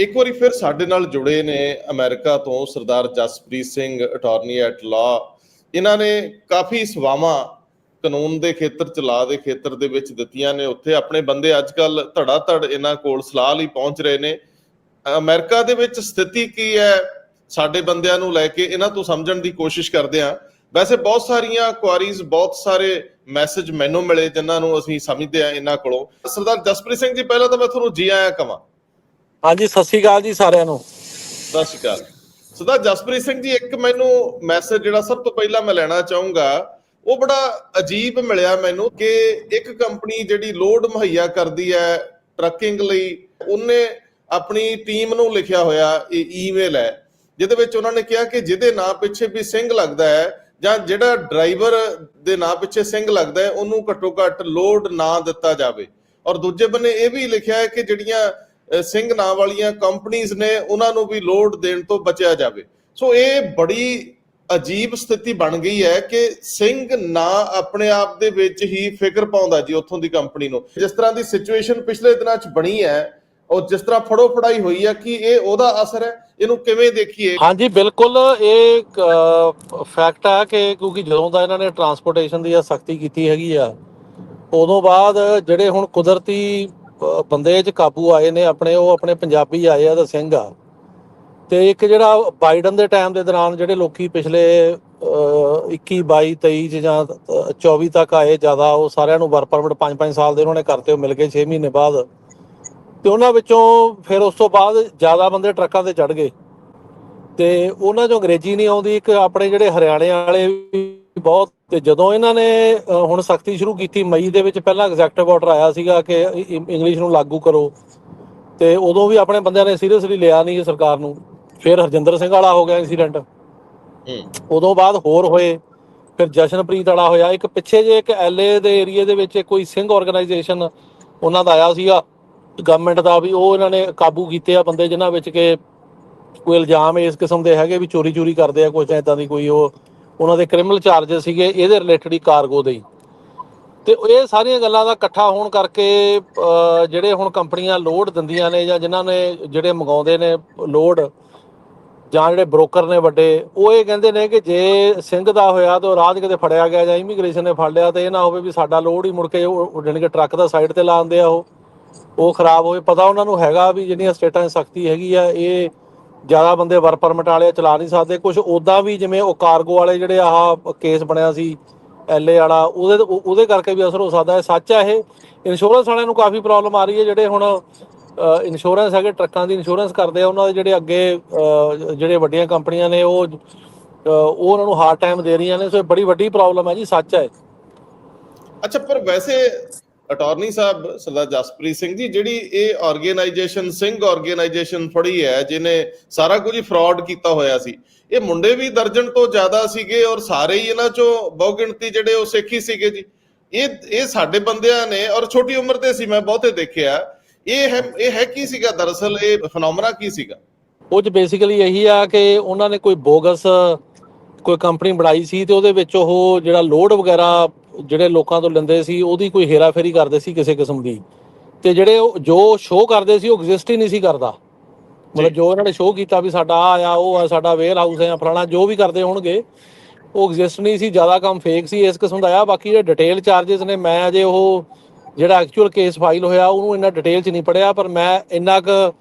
ਇੱਕ ਵਾਰੀ ਫਿਰ ਸਾਡੇ ਨਾਲ ਜੁੜੇ ਨੇ ਅਮਰੀਕਾ ਤੋਂ Sardar Jaspreet Singh attorney at law ਇਹਨਾਂ ਨੇ ਕਾਫੀ ਸੇਵਾਵਾਂ ਕਾਨੂੰਨ ਦੇ ਖੇਤਰ ਚ ਲਾ ਦੇ ਖੇਤਰ ਦੇ ਵਿੱਚ ਦਿੱਤੀਆਂ ਨੇ। ਉੱਥੇ ਆਪਣੇ ਬੰਦੇ ਅੱਜ ਕੱਲ ਧੜਾ ਧੜ ਇਹਨਾਂ ਕੋਲ ਸਲਾਹ ਲਈ ਪਹੁੰਚ ਰਹੇ ਨੇ। ਅਮਰੀਕਾ ਦੇ ਵਿੱਚ ਸਥਿਤੀ ਕੀ ਹੈ? ਸਾਡੇ ਬੰਦਿਆਂ ਨੂੰ ਲੈ ਕੇ ਇਹਨਾਂ ਤੋਂ ਸਮਝਣ ਦੀ ਕੋਸ਼ਿਸ਼ ਕਰਦੇ ਹਾਂ। ਵੈਸੇ ਬਹੁਤ ਸਾਰੀਆਂ ਕੁਆਰੀਜ਼ ਬਹੁਤ ਸਾਰੇ ਮੈਸੇਜ ਮੈਨੂੰ ਮਿਲੇ, ਜਿਨ੍ਹਾਂ ਨੂੰ ਅਸੀਂ ਸਮਝਦੇ ਹਾਂ ਇਹਨਾਂ ਕੋਲੋਂ। ਸਰਦਾਰ ਜਸਪ੍ਰੀਤ ਸਿੰਘ ਜੀ, ਪਹਿਲਾਂ ਤਾਂ ਮੈਂ ਤੁਹਾਨੂੰ ਜੀ ਆਇਆਂ ਕਵਾਂ। ਹਾਂਜੀ, ਸਤਿ ਸ਼੍ਰੀ ਅਕਾਲ ਜੀ ਸਾਰਿਆਂ ਨੂੰ। ਸਤਿ ਸ਼੍ਰੀ ਅਕਾਲ। ਸਰਦਾਰ ਜਸਪ੍ਰੀਤ ਸਿੰਘ ਜੀ, ਇੱਕ ਮੈਨੂੰ ਮੈਸੇਜ ਜਿਹੜਾ ਸਭ ਤੋਂ ਪਹਿਲਾਂ ਮੈਂ ਲੈਣਾ ਚਾਹੂੰਗਾ, ਉਹ ਬੜਾ ਅਜੀਬ ਮਿਲਿਆ ਮੈਨੂੰ ਕਿ ਇੱਕ ਕੰਪਨੀ ਜਿਹੜੀ ਲੋਡ ਮੁਹੱਈਆ ਕਰਦੀ ਹੈ ਟਰੱਕਿੰਗ ਲਈ, ਉਹਨੇ ਆਪਣੀ ਟੀਮ ਨੂੰ ਲਿਖਿਆ ਹੋਇਆ ਇਹ ਈਮੇਲ ਹੈ, ਜਿਹਦੇ ਵਿੱਚ ਉਹਨਾਂ ਨੇ ਕਿਹਾ ਕਿ ਜਿਹਦੇ ਨਾਂ ਪਿੱਛੇ ਵੀ ਸਿੰਘ ਲੱਗਦਾ ਹੈ, ਜਾਂ ਜਿਹੜਾ ਡਰਾਈਵਰ ਦੇ ਨਾਂ ਪਿੱਛੇ ਸਿੰਘ ਲੱਗਦਾ ਹੈ, ਉਹਨੂੰ ਘੱਟੋ ਘੱਟ ਲੋਡ ਨਾ ਦਿੱਤਾ ਜਾਵੇ। ਔਰ ਦੂਜੇ ਬੰਨੇ ਇਹ ਵੀ ਲਿਖਿਆ ਹੈ ਕਿ ਜਿਹੜੀਆਂ ਸਿੰਘ ਨਾਂ ਵਾਲੀਆਂ ਕੰਪਨੀਆਂ ਨੇ ਉਹਨਾਂ ਨੂੰ ਵੀ ਲੋਡ ਦੇਣ ਤੋਂ ਬਚਿਆ ਜਾਵੇ। ਸੋ ਇਹ ਬੜੀ ਅਜੀਬ ਸਥਿਤੀ ਬਣ ਗਈ ਹੈ ਕਿ ਸਿੰਘ ਨਾਂ ਆਪਣੇ ਆਪ ਦੇ ਵਿੱਚ ਹੀ ਫਿਕਰ ਪਾਉਂਦਾ ਜੀ ਉੱਥੋਂ ਦੀ ਕੰਪਨੀ ਨੂੰ। ਜਿਸ ਤਰ੍ਹਾਂ ਦੀ ਸਿਚੁਏਸ਼ਨ ਪਿਛਲੇ ਦਿਨਾਂ 'ਚ ਬਣੀ ਹੈ, ਔਰ ਜਿਸ ਤਰ੍ਹਾਂ ਫੜੋ ਫੜਾਈ ਹੋਈ ਹੈ ਕਿ ਇਹ ਉਹਦਾ ਅਸਰ ਹੈ, ਇਹਨੂੰ ਕਿਵੇਂ ਦੇਖੀਏ? ਹਾਂਜੀ, ਬਿਲਕੁਲ ਇਹ ਫੈਕਟ ਹੈ ਕਿ ਕਿਉਂਕਿ ਜਦੋਂ ਦਾ ਇਹਨਾਂ ਨੇ ਟਰਾਂਸਪੋਰਟੇਸ਼ਨ ਦੀ ਸਖਤੀ ਕੀਤੀ ਹੈਗੀ ਆ, ਉਦੋਂ ਬਾਅਦ ਜਿਹੜੇ ਹੁਣ ਕੁਦਰਤੀ ਬੰਦੇ 'ਚ ਕਾਬੂ ਆਏ ਨੇ, ਆਪਣੇ ਉਹ ਆਪਣੇ ਪੰਜਾਬੀ ਆਏ ਆ ਤਾਂ ਸਿੰਘ ਆ। ਤੇ ਇੱਕ ਜਿਹੜਾ ਬਾਈਡਨ ਦੇ ਟਾਈਮ ਦੇ ਦੌਰਾਨ ਜਿਹੜੇ ਲੋਕੀ ਪਿਛਲੇ 21 22 23 ਚ ਜਾਂ 24 ਤੱਕ ਆਏ ਜ਼ਿਆਦਾ, ਉਹ ਸਾਰਿਆਂ ਨੂੰ ਵਰਕ ਪਰਮਿਟ 5-5 ਸਾਲ ਦੇ ਉਹਨਾਂ ਨੇ ਕਰਤੇ, ਉਹ ਮਿਲ ਗਏ 6 ਮਹੀਨੇ ਬਾਅਦ। ਤੇ ਉਹਨਾਂ ਵਿੱਚੋਂ ਫਿਰ ਉਸ ਤੋਂ ਬਾਅਦ ਜ਼ਿਆਦਾ ਬੰਦੇ ਟਰੱਕਾਂ ਤੇ ਚੜ ਗਏ। ਤੇ ਉਹਨਾਂ ਚੋਂ ਅੰਗਰੇਜ਼ੀ ਨਹੀਂ ਆਉਂਦੀ, ਇੱਕ ਆਪਣੇ ਜਿਹੜੇ ਹਰਿਆਣੇ ਵਾਲੇ ਬਹੁਤ ਤੇ ਜਦੋਂ ਇਹਨਾਂ ਨੇ ਹੁਣ ਸਖਤੀ ਸ਼ੁਰੂ ਕੀਤੀ ਮਈ ਦੇ ਵਿੱਚ ਪਹਿਲਾਂ ਐਗਜ਼ੈਕਟਿਵ ਆਰਡਰ ਆਇਆ ਸੀਗਾ ਕਿ ਇੰਗਲਿਸ਼ ਨੂੰ ਲਾਗੂ ਕਰੋ। ਤੇ ਉਦੋਂ ਵੀ ਆਪਣੇ ਬੰਦਿਆਂ ਨੇ ਸੀਰੀਅਸਲੀ ਲਿਆ ਨਹੀਂ ਸਰਕਾਰ ਨੂੰ। ਫਿਰ ਹਰਜਿੰਦਰ ਸਿੰਘ ਵਾਲਾ ਹੋ ਗਿਆ ਇਨਸੀਡੈਂਟ ਉਦੋਂ ਬਾਅਦ ਹੋਰ ਹੋਏ। ਫਿਰ ਜਸ਼ਨਪ੍ਰੀਤ ਵਾਲਾ ਹੋਇਆ। ਇੱਕ ਪਿੱਛੇ ਜੇ ਇੱਕ ਐਲਏ ਦੇ ਏਰੀਆ ਦੇ ਵਿੱਚ ਕੋਈ ਸਿੰਘ ਆਰਗੇਨਾਈਜੇਸ਼ਨ ਉਹਨਾਂ ਦਾ ਆਇਆ ਸੀਗਾ। ਗਵਰਨਮੈਂਟ ਦਾ ਵੀ ਉਹ ਇਹਨਾਂ ਨੇ ਕਾਬੂ ਕੀਤੇ ਆ ਬੰਦੇ ਜਿਨ੍ਹਾਂ ਵਿੱਚ ਕਿ ਕੋਈ ਇਲਜ਼ਾਮ ਇਸ ਕਿਸਮ ਦੇ ਹੈਗੇ ਵੀ ਚੋਰੀ ਚੋਰੀ ਕਰਦੇ ਆ ਕੁਝ ਇਦਾਂ ਦੀ ਕੋਈ ਉਹ ਉਹਨਾਂ ਦੇ ਕ੍ਰਿਮੀਨਲ ਚਾਰजेस ਸੀਗੇ, ਇਹਦੇ ਰਿਲੇਟਡ ਹੀ ਕਾਰਗੋ ਦੇ ਹੀ। ਤੇ ਇਹ ਸਾਰੀਆਂ ਗੱਲਾਂ ਦਾ ਇਕੱਠਾ ਹੋਣ ਕਰਕੇ ਜਿਹੜੇ ਹੁਣ ਕੰਪਨੀਆਂ ਲੋਡ ਦਿੰਦੀਆਂ ਨੇ ਜਾਂ ਜਿਨ੍ਹਾਂ ਨੇ ਜਿਹੜੇ ਮੰਗਾਉਂਦੇ ਨੇ ਲੋਡ ਜਾਂ ਜਿਹੜੇ ਬ੍ਰੋਕਰ ਨੇ ਵੱਡੇ, ਉਹ ਇਹ ਕਹਿੰਦੇ ਨੇ ਕਿ ਜੇ ਸਿੰਘ ਦਾ ਹੋਇਆ ਤਾਂ ਉਹ ਰਾਜ ਕਿਤੇ ਫੜਿਆ ਗਿਆ ਜਾਂ ਇਮੀਗ੍ਰੇਸ਼ਨ ਨੇ ਫੜ ਲਿਆ, ਤਾਂ ਇਹ ਨਾ ਹੋਵੇ ਵੀ ਸਾਡਾ ਲੋਡ ਹੀ ਮੁੜ ਕੇ ਉਹ ਜਾਣੀ ਕਿ ਟਰੱਕ ਦਾ ਸਾਈਡ ਤੇ ਲਾਉਂਦੇ ਆ ਉਹ। ਉਹ ਖਰਾਬ ਹੋਵੇ, ਪਤਾ ਉਹਨਾਂ ਨੂੰ ਹੈਗਾ ਵੀ ਜਿਹੜੀਆਂ ਸਟੇਟਾਂ 'ਚ ਸਖਤੀ ਹੈਗੀ ਆ, ਇਹ ਜ਼ਿਆਦਾ ਬੰਦੇ ਵਰ ਪਰਮਿਟ ਵਾਲੇ ਚਲਾ ਨਹੀਂ ਸਕਦੇ। ਕੁਝ ਉਦਾਂ ਵੀ ਜਿਵੇਂ ਉਹ ਕਾਰਗੋ ਵਾਲੇ ਜਿਹੜੇ ਆਹ ਕੇਸ ਬਣਿਆ ਸੀ ਐਲਏ ਵਾਲਾ, ਉਹਦੇ ਉਹਦੇ ਕਰਕੇ ਵੀ ਅਸਰ ਹੋ ਸਕਦਾ ਹੈ। ਸੱਚ ਹੈ ਇਹ ਇੰਸ਼ੋਰੈਂਸ ਵਾਲਿਆਂ ਨੂੰ ਕਾਫੀ ਪ੍ਰੋਬਲਮ ਆ ਰਹੀ ਹੈ। ਜਿਹੜੇ ਹੁਣ ਇੰਸ਼ੋਰੈਂਸ ਹੈਗੇ, ਟਰੱਕਾਂ ਦੀ ਇੰਸ਼ੋਰੈਂਸ ਕਰਦੇ ਆ, ਉਹਨਾਂ ਦੇ ਜਿਹੜੇ ਅੱਗੇ ਜਿਹੜੇ ਵੱਡੀਆਂ ਕੰਪਨੀਆਂ ਨੇ, ਉਹ ਉਹ ਉਹਨਾਂ ਨੂੰ ਹਾਰਡ ਟਾਈਮ ਦੇ ਰਹੀਆਂ ਨੇ। ਸੋ ਇਹ ਬੜੀ ਵੱਡੀ ਪ੍ਰੋਬਲਮ ਹੈ ਜੀ, ਸੱਚ ਹੈ ਅੱਛਾ, ਪਰ ਵੈਸੇ ਅਟਾਰਨੀ ਸਾਹਿਬ ਸਰਦਾਰ ਜਸਪ੍ਰੀਤ ਸਿੰਘ ਜੀ, ਜਿਹੜੀ ਇਹ ਆਰਗੇਨਾਈਜੇਸ਼ਨ, ਸਿੰਘ ਆਰਗੇਨਾਈਜੇਸ਼ਨ ਫੜੀ ਹੈ, ਜਿਹਨੇ ਸਾਰਾ ਕੁਝ ਫਰਾਡ ਕੀਤਾ ਹੋਇਆ ਸੀ, ਇਹ ਮੁੰਡੇ ਵੀ ਦਰਜਨ ਤੋਂ ਜ਼ਿਆਦਾ ਸੀਗੇ ਔਰ ਸਾਰੇ ਹੀ ਇਹਨਾਂ ਚੋਂ ਬਹੁ ਗਿਣਤੀ ਜਿਹੜੇ ਉਹ ਸਿੱਖ ਸੀਗੇ ਜੀ। ਇਹ ਇਹ ਸਾਡੇ ਬੰਦਿਆਂ ਨੇ ਔਰ ਛੋਟੀ ਉਮਰ ਦੇ ਸੀ, ਮੈਂ ਬਹੁਤੇ ਦੇਖਿਆ। ਇਹ ਹੈ ਇਹ ਹੈ ਕੀ ਸੀਗਾ? ਦਰਅਸਲ ਇਹ ਫਨੋਮਨਾ ਕੀ ਸੀਗਾ? ਉਹ ਚ ਬੇਸਿਕਲੀ ਇਹੀ ਆ ਕਿ ਉਹਨਾਂ ਨੇ ਕੋਈ ਬੋਗਸ, ਕੋਈ ਕੰਪਨੀ ਬਣਾਈ ਸੀ ਤੇ ਉਹਦੇ ਵਿੱਚ ਉਹ ਜਿਹੜਾ ਲੋਡ ਵਗੈਰਾ ਜਿਹੜੇ ਲੋਕਾਂ ਤੋਂ ਲੈਂਦੇ ਸੀ ਉਹਦੀ ਕੋਈ ਹੇਰਾਫੇਰੀ ਕਰਦੇ ਸੀ ਕਿਸੇ ਕਿਸਮ ਦੀ। ਤੇ ਜਿਹੜੇ ਉਹ- ਜੋ ਸ਼ੋਅ ਕਰਦੇ ਸੀ ਉਹ ਐਗਜ਼ਿਸਟ ਹੀ ਨਹੀਂ ਸੀ ਕਰਦਾ। ਮਤਲਬ ਜੋ। ਇਹਨਾਂ ਨੇ ਸ਼ੋਅ ਕੀਤਾ ਵੀ ਸਾਡਾ ਆ ਆ ਉਹ ਆ ਸਾਡਾ ਵੇਅਰ ਹਾਊਸ ਹੈ ਫਲਾਣਾ ਜੋ ਵੀ ਕਰਦੇ ਹੋਣਗੇ ਉਹ ਐਗਜ਼ਿਸਟ ਨਹੀਂ ਸੀ ਜ਼ਿਆਦਾ ਕੰਮ ਫੇਕ ਸੀ ਇਸ ਕਿਸਮ ਦਾ ਆ। ਬਾਕੀ ਜਿਹੜੇ ਡਿਟੇਲ ਚਾਰजेस ਨੇ ਮੈਂ ਅਜੇ ਉਹ ਜਿਹੜਾ ਐਕਚੁਅਲ ਕੇਸ ਫਾਈਲ ਹੋਇਆ ਉਹਨੂੰ ਇੰਨਾ ਡਿਟੇਲ ਚ ਨਹੀਂ ਪੜਿਆ ਪਰ ਮੈਂ ਇੰਨਾ ਕੁ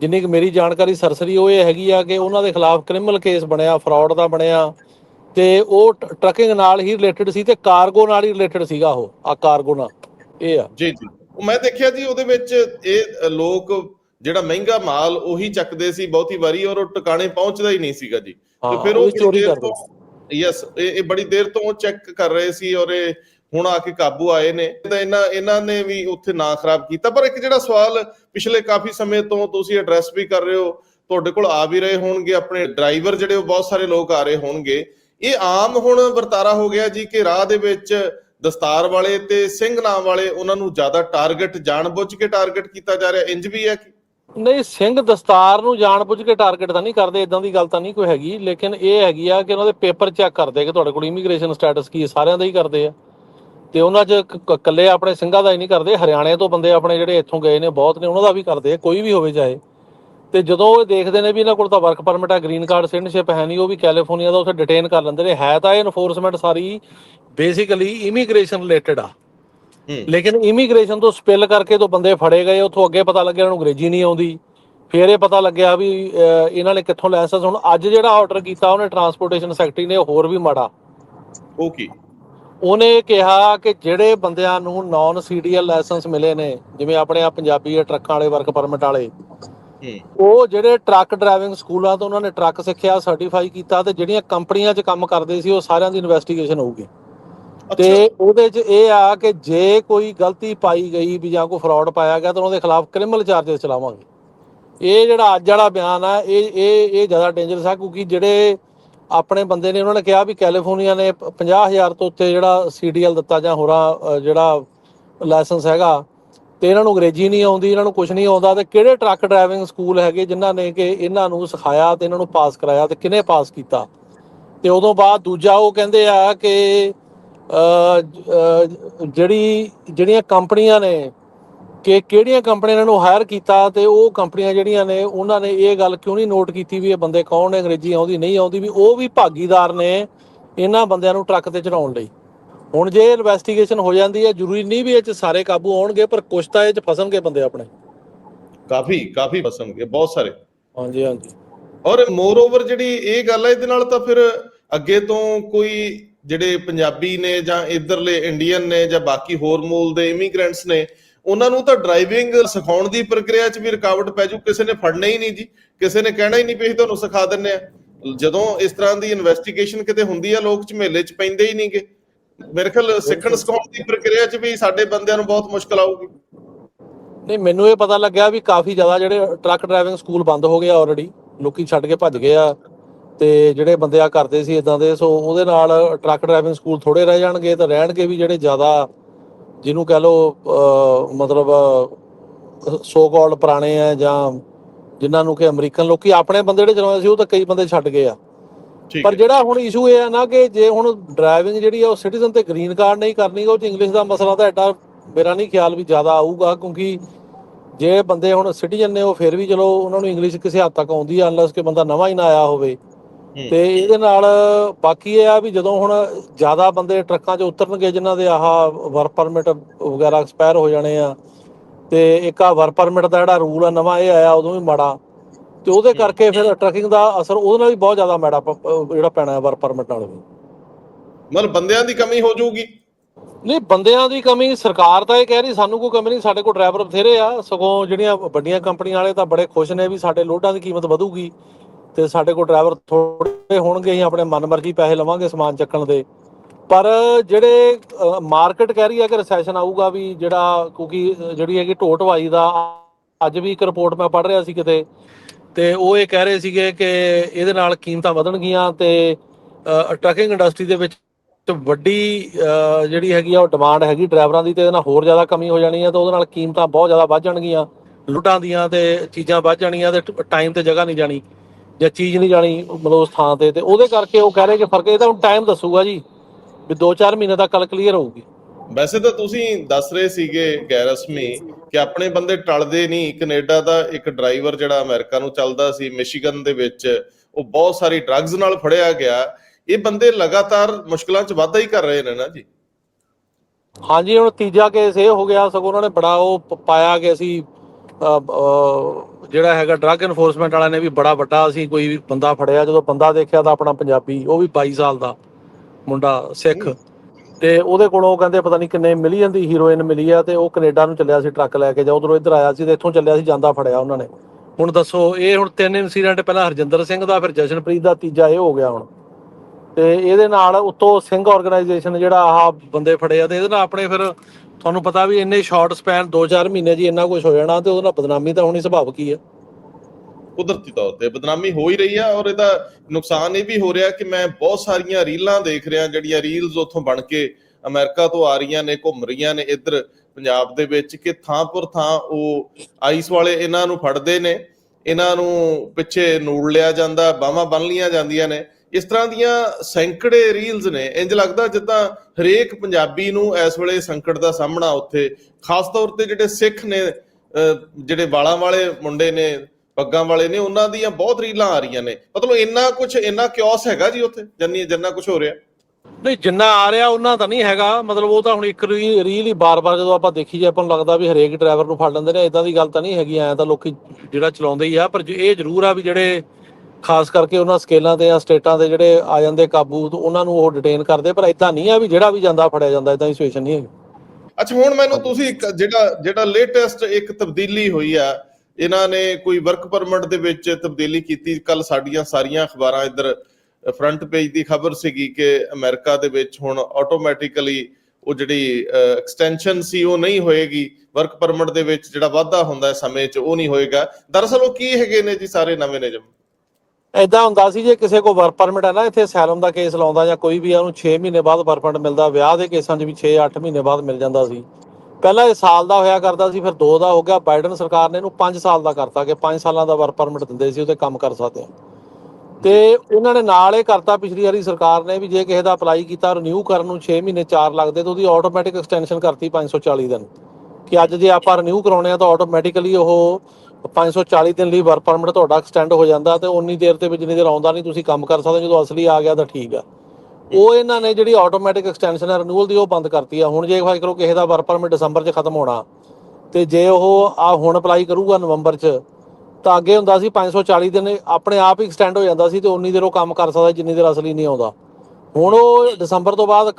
ਜਿੰਨੀ ਕਿ ਮੇਰੀ ਜਾਣਕਾਰੀ ਸਰਸਰੀ ਉਹ ਇਹ ਹੈਗੀ ਆ ਕਿ ਉਹਨਾਂ ਦੇ ਖਿਲਾਫ ਕ੍ਰਿਮੀਨਲ ਕੇਸ ਬਣਿਆ ਫਰਾਡ ਦਾ ਬਣਿਆ ਤੇ ਉਹ ਟਰੱਕਿੰਗ ਨਾਲ ਹੀ ਰਿਲੇਟਡ ਸੀ ਤੇ ਕਾਰਗੋ ਨਾਲ ਹੀ ਰਿਲੇਟਡ ਸੀਗਾ ਉਹ ਆ ਕਾਰਗੋ ਨਾਲ ਇਹ ਆ। ਜੀ ਜੀ। ਉਹ ਮੈਂ ਦੇਖਿਆ ਜੀ ਉਹਦੇ ਵਿੱਚ ਇਹ ਲੋਕ ਜਿਹੜਾ ਮਹਿੰਗਾ ਮਾਲ ਉਹੀ ਚੱਕਦੇ ਸੀ ਬਹੁਤੀ ਵਾਰੀ ਔਰ ਉਹ ਟਿਕਾਣੇ ਪਹੁੰਚਦਾ ਹੀ ਨਹੀਂ ਸੀਗਾ ਜੀ। ਤੇ ਫਿਰ ਉਹ ਚੋਰੀ ਕਰਦੇ ਯੈਸ ਇਹ ਇਹ ਬੜੀ ਦੇਰ ਤੋਂ ਚੈੱਕ ਕਰ ਰਹੇ ਸੀ ਔਰ ਇਹ ਹੁਣ ਆ ਕੇ ਕਾਬੂ ਆਏ ਨੇ। ਤਾਂ ਇਹਨਾਂ ਇਹਨਾਂ ਨੇ ਵੀ ਉੱਥੇ ਨਾਂ ਖਰਾਬ ਕੀਤਾ। ਪਰ ਇੱਕ ਜਿਹੜਾ ਸਵਾਲ ਪਿਛਲੇ ਕਾਫੀ ਸਮੇਂ ਤੋਂ ਤੁਸੀਂ ਐਡਰੈਸ ਵੀ ਕਰ ਰਹੇ ਹੋ ਤੁਹਾਡੇ ਕੋਲ ਆ ਵੀ ਰਹੇ ਹੋਣਗੇ ਆਪਣੇ ਡਰਾਈਵਰ ਜਿਹੜੇ ਉਹ ਬਹੁਤ ਸਾਰੇ ਲੋਕ ਆ ਰਹੇ ਹੋਣਗੇ। ਇਹ ਆਮ ਹੁਣ ਵਰਤਾਰਾ ਹੋ ਗਿਆ ਜੀ ਕਿ ਰਾਹ ਦੇ ਵਿੱਚ ਦਸਤਾਰ ਵਾਲੇ ਤੇ ਸਿੰਘ ਨਾਮ ਵਾਲੇ ਉਹਨਾਂ ਨੂੰ ਜ਼ਿਆਦਾ ਟਾਰਗੇਟ ਜਾਣਬੁੱਝ ਕੇ ਟਾਰਗੇਟ ਕੀਤਾ ਜਾ ਰਿਹਾ ਇੰਜ ਵੀ ਹੈ ਕਿ? ਨਹੀਂ, ਸਿੰਘ ਦਸਤਾਰ ਨੂੰ ਜਾਣਬੁੱਝ ਕੇ ਟਾਰਗੇਟ ਤਾਂ ਨਹੀਂ ਕਰਦੇ ਇਦਾਂ ਦੀ ਗੱਲ ਤਾਂ ਨਹੀਂ ਕੋਈ ਹੈਗੀ, ਲੇਕਿਨ ਇਹ ਹੈਗੀ ਆ ਕਿ ਉਹਨਾਂ ਦੇ ਪੇਪਰ ਚੈੱਕ ਕਰਦੇ ਕਿ ਤੁਹਾਡੇ ਕੋਲ ਇਮੀਗ੍ਰੇਸ਼ਨ ਸਟੇਟਸ ਕੀ ਹੈ, ਸਾਰਿਆਂ ਦਾ ਹੀ ਕਰਦੇ ਆ। ਤੇ ਉਹਨਾਂ 'ਚ ਇਕੱਲੇ ਆਪਣੇ ਸਿੰਘਾਂ ਦਾ ਹੀ ਨਹੀਂ ਕਰਦੇ, ਹਰਿਆਣੇ ਤੋਂ ਬੰਦੇ ਆਪਣੇ ਜਿਹੜੇ ਇੱਥੋਂ ਗਏ ਨੇ, ਬਹੁਤ ਨੇ, ਉਹਨਾਂ ਦਾ ਵੀ ਕਰਦੇ ਕੋਈ ਵੀ ਹੋਵੇ ਚਾਹੇ। ਤੇ ਜਦੋਂ ਉਹ ਦੇਖਦੇ ਨੇ ਵੀ ਇਹਨਾਂ ਕੋਲ ਤਾਂ ਵਰਕ ਪਰਮਿਟ ਆ ਗ੍ਰੀਨ ਕਾਰਡ ਸਿਟੀਜ਼ਨਸ਼ਿਪ ਹੈ ਨਹੀਂ ਉਹ ਵੀ ਕੈਲੀਫੋਰਨੀਆ ਦਾ ਉੱਥੇ ਡਿਟੇਨ ਕਰ ਲੈਂਦੇ ਨੇ। ਹੈ ਤਾਂ ਇਹ ਇਨਫੋਰਸਮੈਂਟ ਸਾਰੀ ਬੇਸਿਕਲੀ ਇਮੀਗ੍ਰੇਸ਼ਨ ਰਿਲੇਟਡ ਆ। ਲੇਕਿਨ ਇਮੀਗ੍ਰੇਸ਼ਨ ਤੋਂ ਸਪਿਲ ਕਰਕੇ ਤੋਂ ਬੰਦੇ ਫੜੇ ਗਏ ਉੱਥੋਂ ਅੱਗੇ ਪਤਾ ਲੱਗਿਆ ਇਹਨਾਂ ਨੂੰ ਅੰਗਰੇਜ਼ੀ ਨਹੀਂ ਆਉਂਦੀ। ਫਿਰ ਇਹ ਪਤਾ ਲੱਗਿਆ ਵੀ ਇਹਨਾਂ ਨੇ ਕਿੱਥੋਂ ਲਾਇਸੈਂਸ ਹੁਣ ਅੱਜ ਜਿਹੜਾ ਆਰਡਰ ਕੀਤਾ ਉਹਨੇ ਟਰਾਂਸਪੋਰਟੇਸ਼ਨ ਸੈਕਟਰੀ ਨੇ ਹੋਰ ਵੀ ਮਾੜਾ। ਉਹ ਕੀ? ਉਹਨੇ ਕਿਹਾ ਕਿ ਜਿਹੜੇ ਬੰਦਿਆਂ ਨੂੰ ਨਾਨ ਸੀਡੀਐਲ ਲਾਇਸੈਂਸ ਮਿਲੇ ਨੇ ਜਿਵੇਂ ਆਪਣੇ ਆ ਪੰਜਾਬੀ ਟਰੱਕਾਂ ਵਾਲੇ ਵਰਕ ਪਰਮਿਟ ਵਾਲੇ ਉਹ ਜਿਹੜੇ ਟਰੱਕ ਡਰਾਈਵਿੰਗ ਸਕੂਲਾਂ ਤੋਂ ਉਹਨਾਂ ਨੇ ਟਰੱਕ ਸਿੱਖਿਆ ਸਰਟੀਫਾਈ ਕੀਤਾ ਤੇ ਜਿਹੜੀਆਂ ਕੰਪਨੀਆਂ 'ਚ ਕੰਮ ਕਰਦੇ ਸੀ ਉਹ ਸਾਰਿਆਂ ਦੀ ਇਨਵੈਸਟੀਗੇਸ਼ਨ ਹੋਊਗੀ। ਤੇ ਉਹਦੇ 'ਚ ਇਹ ਆ ਕਿ ਜੇ ਕੋਈ ਗਲਤੀ ਪਾਈ ਗਈ ਵੀ ਜਾਂ ਕੋਈ ਫਰਾਡ ਪਾਇਆ ਗਿਆ ਤਾਂ ਉਹਨਾਂ ਦੇ ਖਿਲਾਫ ਕ੍ਰਿਮੀਨਲ ਚਾਰजेस ਚਲਾਵਾਂਗੇ। ਇਹ ਜਿਹੜਾ ਅੱਜ ਵਾਲਾ ਬਿਆਨ ਆ ਇਹ ਇਹ ਇਹ ਜ਼ਿਆਦਾ ਡੇਂਜਰਸ ਆ ਕਿਉਂਕਿ ਜਿਹੜੇ ਆਪਣੇ ਬੰਦੇ ਨੇ ਉਹਨਾਂ ਨੇ ਕਿਹਾ ਵੀ ਕੈਲੀਫੋਰਨੀਆ ਨੇ 50000 ਤੋਂ ਉੱਤੇ ਜਿਹੜਾ ਸੀਡੀਐਲ ਦਿੱਤਾ ਜਾਂ ਹੋਰਾਂ ਜਿਹੜਾ ਲਾਇਸੈਂਸ ਹੈਗਾ ਤੇ ਇਹਨਾਂ ਨੂੰ ਅੰਗਰੇਜ਼ੀ ਨਹੀਂ ਆਉਂਦੀ, ਇਹਨਾਂ ਨੂੰ ਕੁਝ ਨਹੀਂ ਆਉਂਦਾ, ਤੇ ਕਿਹੜੇ ਟਰੱਕ ਡਰਾਈਵਿੰਗ ਸਕੂਲ ਹੈਗੇ ਜਿਨ੍ਹਾਂ ਨੇ ਕਿ ਇਹਨਾਂ ਨੂੰ ਸਿਖਾਇਆ ਤੇ ਇਹਨਾਂ ਨੂੰ ਪਾਸ ਕਰਾਇਆ ਤੇ ਕਿਹਨੇ ਪਾਸ ਕੀਤਾ? ਤੇ ਉਦੋਂ ਬਾਅਦ ਦੂਜਾ ਉਹ ਕਹਿੰਦੇ ਆ ਕਿ ਜਿਹੜੀ, ਜਿਹੜੀਆਂ ਕੰਪਨੀਆਂ ਨੇ, ਕਿ ਕਿਹੜੀਆਂ ਕੰਪਨੀਆਂ ਇਹਨਾਂ ਨੂੰ ਹਾਇਰ ਕੀਤਾ ਤੇ ਉਹ ਕੰਪਨੀਆਂ ਜਿਹੜੀਆਂ ਨੇ, ਉਹਨਾਂ ਨੇ ਇਹ ਗੱਲ ਕਿਉਂ ਨਹੀਂ ਨੋਟ ਕੀਤੀ ਵੀ ਇਹ ਬੰਦੇ ਕੌਣ ਨੇ, ਅੰਗਰੇਜ਼ੀ ਆਉਂਦੀ, ਨਹੀਂ ਆਉਂਦੀ, ਵੀ ਉਹ ਵੀ ਭਾਗੀਦਾਰ ਨੇ ਇਹਨਾਂ ਬੰਦਿਆਂ ਨੂੰ ਟਰੱਕ ਤੇ ਚੜਾਉਣ ਲਈ। ਹੁਣ ਜੇ ਇਨਵੈਸਟੀਗੇਸ਼ਨ ਹੋ ਜਾਂਦੀ ਹੈ ਜ਼ਰੂਰੀ ਨਹੀਂ ਵੀ ਇਹ ਚ ਸਾਰੇ ਕਾਬੂ ਆਉਣਗੇ ਪਰ ਕੁਛ ਤਾਂ ਇਹ ਚ ਫਸਣਗੇ ਬੰਦੇ ਆਪਣੇ। ਕਾਫੀ ਕਾਫੀ ਪਸੰਦ ਬਹੁਤ ਸਾਰੇ। ਹਾਂਜੀ ਹਾਂਜੀ। ਔਰ ਮੋਰ ਓਵਰ ਜਿਹੜੀ ਇਹ ਗੱਲ ਹੈ ਇਹਦੇ ਨਾਲ ਤਾਂ ਫਿਰ ਅੱਗੇ ਤੋਂ ਕੋਈ ਜਿਹੜੇ ਪੰਜਾਬੀ ਨੇ ਜਾਂ ਇਧਰਲੇ ਇੰਡੀਅਨ ਨੇ ਜਾਂ ਬਾਕੀ ਹੋਰ ਮੂਲ ਦੇ ਇਮੀਗ੍ਰੈਂਟਸ ਨੇ ਉਹਨਾਂ ਨੂੰ ਤਾਂ ਡਰਾਈਵਿੰਗ ਸਿਖਾਉਣ ਦੀ ਪ੍ਰਕਿਰਿਆ 'ਚ ਵੀ ਰੁਕਾਵਟ ਪੈ ਜੂ ਕਿਸੇ ਨੇ ਫੜਨਾ ਹੀ ਨਹੀਂ ਜੀ ਕਿਸੇ ਨੇ ਕਹਿਣਾ ਹੀ ਨਹੀਂ ਵੀ ਅਸੀਂ ਤੁਹਾਨੂੰ ਸਿਖਾ ਦਿੰਨੇ ਆ। ਜਦੋਂ ਇਸ ਤਰ੍ਹਾਂ ਦੀ ਇਨਵੈਸਟੀਗੇਸ਼ਨ ਕਿਤੇ ਹੁੰਦੀ ਆ ਲੋਕ ਝਮੇਲੇ 'ਚ ਪੈਂਦੇ ਹੀ ਨਹੀਂਗੇ ਮੇਰੇ ਖਿਆਲ ਸਿੱਖਣ ਸਿਖਾਉਣ ਦੀ ਪ੍ਰਕਿਰਿਆ 'ਚ ਵੀ ਸਾਡੇ ਬੰਦਿਆਂ ਨੂੰ ਬਹੁਤ ਮੁਸ਼ਕਲ ਆਊਗੀ। ਨਹੀਂ ਮੈਨੂੰ ਇਹ ਪਤਾ ਲੱਗਿਆ ਵੀ ਕਾਫੀ ਜ਼ਿਆਦਾ ਜਿਹੜੇ ਟਰੱਕ ਡਰਾਈਵਿੰਗ ਸਕੂਲ ਬੰਦ ਹੋ ਗਏ ਆਲਰੇਡੀ ਲੋਕੀ ਛੱਡ ਕੇ ਭੱਜ ਗਏ ਆ ਤੇ ਜਿਹੜੇ ਬੰਦੇ ਆ ਕਰਦੇ ਸੀ ਇਦਾਂ ਦੇ ਸੋ ਉਹਦੇ ਨਾਲ ਟਰੱਕ ਡਰਾਈਵਿੰਗ ਸਕੂਲ ਥੋੜੇ ਰਹਿ ਜਾਣਗੇ ਤਾਂ ਰਹਿਣਗੇ ਵੀ ਜਿਹੜੇ ਜ਼ਿਆਦਾ ਜਿਹਨੂੰ ਕਹ ਲੋ ਮਤਲਬ ਸੋ ਕਾਲਡ ਪੁਰਾਣੇ ਆ ਜਾਂ ਜਿਨ੍ਹਾਂ ਨੂੰ ਕਿ ਅਮਰੀਕਨ ਲੋਕੀ ਆਪਣੇ ਬੰਦੇ ਜਿਹੜੇ ਚਲਾਉਂਦੇ ਸੀ ਉਹ ਤਾਂ ਕਈ ਬੰਦੇ ਛੱਡ ਗਏ ਆ। ਪਰ ਜਿਹੜਾ ਹੁਣ ਇਸ਼ੂ ਇਹ ਆ ਨਾ ਕਿ ਜੇ ਹੁਣ ਡਰਾਈਵਿੰਗ ਜਿਹੜੀ ਆ ਉਹ ਸਿਟੀਜ਼ਨ ਤੇ ਗ੍ਰੀਨ ਕਾਰਡ ਨਹੀਂ ਕਰਨੀ ਉਹ ਚ ਇੰਗਲਿਸ਼ ਦਾ ਮਸਲਾ ਤਾਂ ਐਡਾ ਮੇਰਾ ਨਹੀਂ ਖਿਆਲ ਵੀ ਜ਼ਿਆਦਾ ਆਊਗਾ ਕਿਉਂਕਿ ਜੇ ਬੰਦੇ ਹੁਣ ਸਿਟੀਜ਼ਨ ਨੇ ਉਹ ਫਿਰ ਵੀ ਚਲੋ ਉਹਨਾਂ ਨੂੰ ਇੰਗਲਿਸ਼ ਕਿਸੇ ਹੱਦ ਤੱਕ ਆਉਂਦੀ ਆ ਅਨਲੈਸ ਕਿ ਬੰਦਾ ਨਵਾਂ ਹੀ ਨਾ ਆਇਆ ਹੋਵੇ। ਤੇ ਇਹਦੇ ਨਾਲ ਬਾਕੀ ਇਹ ਆ ਵੀ ਜਦੋਂ ਹੁਣ ਜ਼ਿਆਦਾ ਬੰਦੇ ਟਰੱਕਾਂ 'ਚ ਉਤਰਨਗੇ ਜਿਨ੍ਹਾਂ ਦੇ ਆਹ ਵਰਕ ਪਰਮਿਟ ਵਗੈਰਾ ਐਕਸਪਾਇਰ ਹੋ ਜਾਣੇ ਆ ਤੇ ਇੱਕ ਆ ਵਰਕ ਪਰਮਿਟ ਦਾ ਜਿਹੜਾ ਰੂਲ ਆ ਨਵਾਂ ਇਹ ਆਇਆ ਉਦੋਂ ਵੀ ਮਾੜਾ। ਤੇ ਉਹਦੇ ਕਰਕੇ ਫਿਰ ਟਰੱਕਿੰਗ ਦਾ ਅਸਰ ਉਹਦੇ ਨਾਲ ਵੀ ਬਹੁਤ ਜ਼ਿਆਦਾ ਮਾੜਾ ਜਿਹੜਾ ਪੈਣਾ ਹੈ ਵਰਕ ਪਰਮਿਟ ਨਾਲ ਵੀ। ਮਤਲਬ ਬੰਦਿਆਂ ਦੀ ਕਮੀ ਹੋ ਜਾਊਗੀ? ਨਹੀਂ ਬੰਦਿਆਂ ਦੀ ਕਮੀ ਸਰਕਾਰ ਤਾਂ ਇਹ ਕਹਿ ਰਹੀ ਸਾਨੂੰ ਕੋਈ ਕਮੀ ਨਹੀਂ ਸਾਡੇ ਕੋਲ ਡਰਾਈਵਰ ਬਥੇਰੇ ਆ ਸਗੋਂ ਜਿਹੜੀਆਂ ਵੱਡੀਆਂ ਕੰਪਨੀਆਂ ਵਾਲੇ ਤਾਂ ਬੜੇ ਖੁਸ਼ ਨੇ ਵੀ ਸਾਡੇ ਲੋਡਾਂ ਦੀ ਕੀਮਤ ਵਧੂਗੀ ਤੇ ਸਾਡੇ ਕੋਲ ਡਰਾਈਵਰ ਥੋੜੇ ਹੋਣਗੇ ਅਸੀਂ ਆਪਣੇ ਮਨਮਰਜ਼ੀ ਪੈਸੇ ਲਵਾਂਗੇ ਸਮਾਨ ਚੱਕਣ ਦੇ। ਪਰ ਜਿਹੜੇ ਮਾਰਕੀਟ ਕਹਿ ਰਹੀ ਹੈ ਕਿ ਰੈਸੈਸ਼ਨ ਆਊਗਾ ਵੀ ਜਿਹੜਾ ਕਿਉਂਕਿ ਜਿਹੜੀ ਹੈਗੀ ਢੋਟ ਵਾਈ ਦਾ ਅੱਜ ਵੀ ਇੱਕ ਰਿਪੋਰਟ ਮੈਂ ਪੜ੍ਹ ਰਿਹਾ ਸੀ ਕਿਤੇ ਤੇ ਉਹ ਇਹ ਕਹਿ ਰਹੇ ਸੀਗੇ ਕਿ ਇਹਦੇ ਨਾਲ ਕੀਮਤਾਂ ਵਧਣਗੀਆਂ ਤੇ ਟਰੱਕਿੰਗ ਇੰਡਸਟਰੀ ਦੇ ਵਿੱਚ ਵੱਡੀ ਜਿਹੜੀ ਹੈਗੀ ਆ, ਉਹ ਡਿਮਾਂਡ ਹੈਗੀ ਡਰਾਈਵਰਾਂ ਦੀ ਤੇ ਇਹਦੇ ਨਾਲ ਹੋਰ ਜ਼ਿਆਦਾ ਕਮੀ ਹੋ ਜਾਣੀ ਹੈ ਤੇ ਉਹਦੇ ਨਾਲ ਕੀਮਤਾਂ ਬਹੁਤ ਜ਼ਿਆਦਾ ਵੱਧ ਜਾਣਗੀਆਂ, ਲੁੱਟਾਂ ਦੀਆਂ ਤੇ ਚੀਜ਼ਾਂ ਵੱਧ ਜਾਣੀਆਂ ਤੇ ਟਾਈਮ ਤੇ ਜਗ੍ਹਾ ਨਹੀਂ ਜਾਣੀ ਜਾਂ ਚੀਜ਼ ਨਹੀਂ ਜਾਣੀ ਮਤਲਬ ਉਸ ਥਾਂ ਤੇ ਤੇ ਉਹਦੇ ਕਰਕੇ ਉਹ ਕਹਿ ਰਹੇ ਕਿ ਫ਼ਰਕ ਇਹ ਤਾਂ ਹੁਣ ਟਾਈਮ ਦੱਸੂਗਾ ਜੀ ਵੀ 2-4 ਮਹੀਨੇ ਤੱਕ ਗੱਲ ਕਲੀਅਰ ਹੋਊਗੀ। ਵੈਸੇ ਤਾਂ ਤੁਸੀਂ ਦੱਸ ਰਹੇ ਸੀਗੇ ਗੈਰ ਰਸਮੀ ਕਿ ਆਪਣੇ ਬੰਦੇ ਟਲਦੇ ਨਹੀਂ। ਕੈਨੇਡਾ ਦਾ ਇੱਕ ਡਰਾਈਵਰ ਜਿਹੜਾ ਅਮਰੀਕਾ ਨੂੰ ਚੱਲਦਾ ਸੀ ਮਿਸ਼ੀਗਨ ਦੇ ਵਿੱਚ ਉਹ ਬਹੁਤ ਸਾਰੀ ਡਰੱਗਸ ਨਾਲ ਫੜਿਆ ਗਿਆ। ਇਹ ਬੰਦੇ ਲਗਾਤਾਰ ਮੁਸ਼ਕਲਾਂ 'ਚ ਵਾਧਾ ਹੀ ਕਰ ਰਹੇ ਨੇ ਨਾ ਜੀ। ਹਾਂਜੀ ਹੁਣ ਤੀਜਾ ਕੇਸ ਇਹ ਹੋ ਗਿਆ ਸਗੋਂ ਉਹਨਾਂ ਨੇ ਬੜਾ ਉਹ ਪਾਇਆ ਕਿ ਅਸੀਂ ਜਿਹੜਾ ਹੈਗਾ ਡਰੱਗ ਐਨਫੋਰਸਮੈਂਟ ਵਾਲਿਆਂ ਨੇ ਵੀ ਬੜਾ ਵੱਡਾ ਅਸੀਂ ਕੋਈ ਵੀ ਬੰਦਾ ਫੜਿਆ। ਜਦੋਂ ਬੰਦਾ ਦੇਖਿਆ ਤਾਂ ਆਪਣਾ ਪੰਜਾਬੀ ਉਹ ਵੀ 22 ਸਾਲ ਦਾ ਮੁੰਡਾ ਸਿੱਖ। ਤੇ ਉਹਦੇ ਕੋਲੋਂ ਕਹਿੰਦੇ ਪਤਾ ਨਹੀਂ ਕਿੰਨੇ ਮਿਲੀਅਨ ਦੀ ਹੀਰੋਇਨ ਮਿਲੀ ਆ ਤੇ ਉਹ ਕੈਨੇਡਾ ਨੂੰ ਚੱਲਿਆ ਸੀ ਟਰੱਕ ਲੈ ਕੇ ਜਾਂ ਉਧਰੋਂ ਇੱਧਰ ਆਇਆ ਸੀ ਤੇ ਇੱਥੋਂ ਚੱਲਿਆ ਸੀ, ਜਾਂਦਾ ਫੜਿਆ ਉਹਨਾਂ ਨੇ। ਹੁਣ ਦੱਸੋ, ਇਹ ਹੁਣ ਤਿੰਨ ਇਨਸੀਡੈਂਟ ਪਹਿਲਾਂ ਹਰਜਿੰਦਰ ਸਿੰਘ ਦਾ, ਫਿਰ ਜਸ਼ਨਪ੍ਰੀਤ ਦਾ, ਤੀਜਾ ਇਹ ਹੋ ਗਿਆ ਹੁਣ। ਤੇ ਇਹਦੇ ਨਾਲ ਉੱਤੋਂ ਸਿੰਘ ਆਰਗੇਨਾਈਜੇਸ਼ਨ ਜਿਹੜਾ ਆਹ ਬੰਦੇ ਫੜੇ ਆ ਤੇ ਇਹਦੇ ਨਾਲ ਆਪਣੇ ਫਿਰ ਤੁਹਾਨੂੰ ਪਤਾ ਵੀ ਇੰਨੇ ਸ਼ਾਰਟ ਸਪੈਨ 2-4 ਮਹੀਨੇ ਜੀ ਇੰਨਾ ਕੁਝ ਹੋ ਜਾਣਾ ਤੇ ਉਹਦੇ ਨਾਲ ਬਦਨਾਮੀ ਤਾਂ ਹੋਣੀ, ਸੁਭਾਵਿਕ ਹੀ ਆ। ਕੁਦਰਤੀ ਤੌਰ ਤੇ। ਬਦਨਾਮੀ ਹੋ ਹੀ ਰਹੀ ਆ ਔਰ ਇਹਦਾ ਨੁਕਸਾਨ ਇਹ ਵੀ ਹੋ ਰਿਹਾ ਕਿ ਮੈਂ ਬਹੁਤ ਸਾਰੀਆਂ ਰੀਲਾਂ ਦੇਖ ਰਿਹਾ, ਜਿਹੜੀਆਂ ਰੀਲਸ ਉੱਥੋਂ ਬਣ ਕੇ ਅਮਰੀਕਾ ਤੋਂ ਆ ਰਹੀਆਂ ਨੇ, ਘੁੰਮ ਰਹੀਆਂ ਨੇ, ਇੱਧਰ ਪੰਜਾਬ ਦੇ ਵਿੱਚ ਕਿ ਥਾਂਪੁਰ ਥਾਂ ਉਹ ਆਈਸ ਵਾਲੇ ਇਹਨਾਂ ਨੂੰ ਫੜਦੇ ਨੇ, ਇਹਨਾਂ ਨੂੰ ਪਿੱਛੇ ਨੂੜ ਲਿਆ ਜਾਂਦਾ, ਬਾਹਾਂ ਬੰਨ ਲੀਆਂ ਜਾਂਦੀਆਂ ਨੇ। ਇਸ ਤਰ੍ਹਾਂ ਦੀਆਂ ਸੈਂਕੜੇ ਰੀਲਸ ਨੇ। ਇੰਜ ਲੱਗਦਾ ਜਿੱਦਾਂ ਹਰੇਕ ਪੰਜਾਬੀ ਨੂੰ ਇਸ ਵੇਲੇ ਸੰਕਟ ਦਾ ਸਾਹਮਣਾ ਉੱਥੇ, ਖਾਸ ਤੌਰ ਤੇ ਜਿਹੜੇ ਸਿੱਖ ਨੇ, ਅਹ ਜਿਹੜੇ ਵਾਲਾਂ ਵਾਲੇ ਮੁੰਡੇ ਨੇ ਪੱਗਾਂ ਵਾਲੇ ਨੇ ਉਹਨਾਂ ਦੀਆਂ ਬਹੁਤ ਰੀਲਾਂ ਆ ਰਹੀਆਂ ਨੇ। ਮਤਲਬ ਇੰਨਾ ਕੁਝ ਇੰਨਾ ਕਿਓਸ ਹੈਗਾ ਜੀ ਉੱਥੇ ਜੰਨੀ ਜਿੰਨਾ ਕੁਝ ਹੋ ਰਿਹਾ। ਨਹੀਂ ਜਿੰਨਾ ਆ ਰਿਹਾ ਉਹਨਾਂ ਤਾਂ ਨਹੀਂ ਹੈਗਾ। ਮਤਲਬ ਉਹ ਤਾਂ ਹੁਣ ਇੱਕ ਰੀਲ ਹੀ ਬਾਰ-ਬਾਰ ਜਦੋਂ ਆਪਾਂ ਦੇਖੀ ਜੇ ਆਪਾਂ ਨੂੰ ਲੱਗਦਾ ਵੀ ਹਰੇਕ ਡਰਾਈਵਰ ਨੂੰ ਫੜ ਲੈਂਦੇ ਨੇ। ਇਦਾਂ ਦੀ ਗੱਲ ਤਾਂ ਨਹੀਂ ਹੈਗੀ ਐ ਤਾਂ ਲੋਕੀ ਜਿਹੜਾ ਚਲਾਉਂਦੇ ਹੀ ਆ। ਪਰ ਇਹ ਜ਼ਰੂਰ ਆ ਵੀ ਜਿਹੜੇ ਖਾਸ ਕਰਕੇ ਉਹਨਾਂ ਸਕੇਲਾਂ ਤੇ ਜਾਂ ਸਟੇਟਾਂ ਦੇ ਜਿਹੜੇ ਆ ਜਾਂਦੇ ਕਾਬੂ ਉਹਨਾਂ ਨੂੰ ਉਹ ਡਿਟੇਨ ਕਰਦੇ। ਪਰ ਇਦਾਂ ਨਹੀਂ ਆ ਵੀ ਜਿਹੜਾ ਵੀ ਜਾਂਦਾ ਫੜਿਆ ਜਾਂਦਾ। ਇਦਾਂ ਦੀ ਸਿਚੁਏਸ਼ਨ ਨਹੀਂ ਹੈਗੀ। ਅੱਛਾ ਹੁਣ ਮੈਨੂੰ ਤੁਸੀਂ ਜਿਹੜਾ ਜਿਹੜਾ ਲੇਟੈਸਟ ਇੱਕ ਤਬਦੀਲੀ ਹੋਈ ਆ ਇਹਨਾਂ ਨੇ ਕੋਈ ਵਰਕ ਪਰਮਿਟ ਦੇ ਵਿੱਚ ਤਬਦੀਲੀ ਕੀਤੀ। ਕੱਲ ਸਾਡੀਆਂ ਸਾਰੀਆਂ ਅਖਬਾਰਾਂ ਇੱਧਰ ਫਰੰਟ ਪੇਜ ਦੀ ਖਬਰ ਸੀਗੀ ਕਿ ਅਮਰੀਕਾ ਦੇ ਵਿੱਚ ਹੁਣ ਆਟੋਮੈਟਿਕਲੀ ਉਹ ਜਿਹੜੀ ਐਕਸਟੈਂਸ਼ਨ ਸੀ, ਉਹ ਨਹੀਂ ਹੋਏਗੀ। ਵਰਕ ਪਰਮਿਟ ਦੇ ਵਿੱਚ ਜਿਹੜਾ ਵਾਧਾ ਹੁੰਦਾ ਸਮੇਂ 'ਚ, ਉਹ ਨਹੀਂ ਹੋਏਗਾ। ਦਰਅਸਲ ਉਹ ਕੀ ਹੈਗੇ ਨੇ ਜੀ ਸਾਰੇ ਨਵੇਂ ਨਿਯਮ ਐਦਾਂ ਹੁੰਦਾ ਸੀ ਜੇ ਕਿਸੇ ਕੋ ਵਰਕ ਪਰਮਿਟ ਹੈ ਨਾ, ਇੱਥੇ ਸੈਲਮ ਦਾ ਕੇਸ ਲਾਉਂਦਾ ਜਾਂ ਕੋਈ ਵੀ ਆ, ਉਹਨੂੰ 6 ਮਹੀਨੇ ਬਾਅਦ ਵਰਕ ਪਰਮਿਟ ਮਿਲਦਾ, ਵਿਆਹ ਦੇ ਕੇਸਾਂ 'ਚ ਵੀ 6-8 ਮਹੀਨੇ ਬਾਅਦ ਮਿਲ ਜਾਂਦਾ ਸੀ। ਪਹਿਲਾਂ ਇਹ ਸਾਲ ਦਾ ਹੋਇਆ ਕਰਦਾ ਸੀ, ਫਿਰ 2 ਦਾ ਹੋ ਗਿਆ। ਬਾਈਡਨ ਸਰਕਾਰ ਨੇ ਇਹਨੂੰ 5 ਸਾਲ ਦਾ ਕਰਤਾ ਕਿ 5 ਸਾਲਾਂ ਦਾ ਵਰਕ ਪਰਮਿਟ ਦਿੰਦੇ ਸੀ ਉਹਤੇ ਕੰਮ ਕਰ ਸਕਦੇ ਆ। ਤੇ ਉਹਨਾਂ ਨੇ ਨਾਲ ਇਹ ਕਰਤਾ ਪਿਛਲੀ ਵਾਰੀ ਸਰਕਾਰ ਨੇ ਵੀ ਜੇ ਕਿਸੇ ਦਾ ਅਪਲਾਈ ਕੀਤਾ ਰਿਨਿਊ ਕਰਨ ਨੂੰ 6 ਮਹੀਨੇ 4 ਲੱਗਦੇ, ਤਾਂ ਉਹਦੀ ਆਟੋਮੈਟਿਕ ਐਕਸਟੈਂਸ਼ਨ ਕਰਤੀ 540 ਦਿਨ। ਕਿ ਅੱਜ ਜੇ ਆਪਾਂ ਰਿਨਿਊ ਕਰਾਉਣੇ ਆ, ਤਾਂ ਆਟੋਮੈਟਿਕਲੀ ਉਹ 540 ਦਿਨ ਲਈ ਵਰਕ ਪਰਮਿਟ ਤੁਹਾਡਾ ਐਕਸਟੈਂਡ ਹੋ ਜਾਂਦਾ ਤੇ ਉਨੀ ਦੇਰ ਤੇ ਵੀ ਜਿੰਨੀ ਦੇਰ ਆਉਂਦਾ ਨਹੀਂ, ਤੁਸੀਂ ਕੰਮ ਕਰ ਸਕਦੇ ਜਦੋਂ ਅਸਲੀ ਆ ਗਿਆ ਤਾਂ ਠੀਕ ਆ। ਉਹ ਇਹਨਾਂ ਨੇ ਜਿਹੜੀ ਆਟੋਮੈਟਿਕ ਐਕਸਟੈਂਸ਼ਨ ਹੈ ਰਿਨਿਊਅਲ ਦੀ ਉਹ ਬੰਦ ਕਰਤੀ ਆ। ਹੁਣ ਜੇ ਫਾਈ ਕਰੋ ਕਿਸੇ ਦਾ ਵਰਕ ਪਰਮਿਟ ਦਸੰਬਰ 'ਚ ਖਤਮ ਹੋਣਾ, ਤੇ ਜੇ ਉਹ ਆ ਹੁਣ ਅਪਲਾਈ ਕਰੂਗਾ ਨਵੰਬਰ 'ਚ, ਤਾਂ ਅੱਗੇ ਹੁੰਦਾ ਸੀ 540 ਦਿਨ ਆਪਣੇ ਆਪ ਹੀ ਐਕਸਟੈਂਡ ਹੋ ਜਾਂਦਾ ਸੀ ਤੇ ਉਨੀ ਦੇਰ ਉਹ ਕੰਮ ਕਰ ਸਕਦਾ ਜਿੰਨੀ ਦੇਰ ਅਸਲੀ ਨਹੀਂ ਆਉਂਦਾ। ਹੁਣ ਉਹ ਦਸੰਬਰ ਤੋਂ ਬਾਅਦ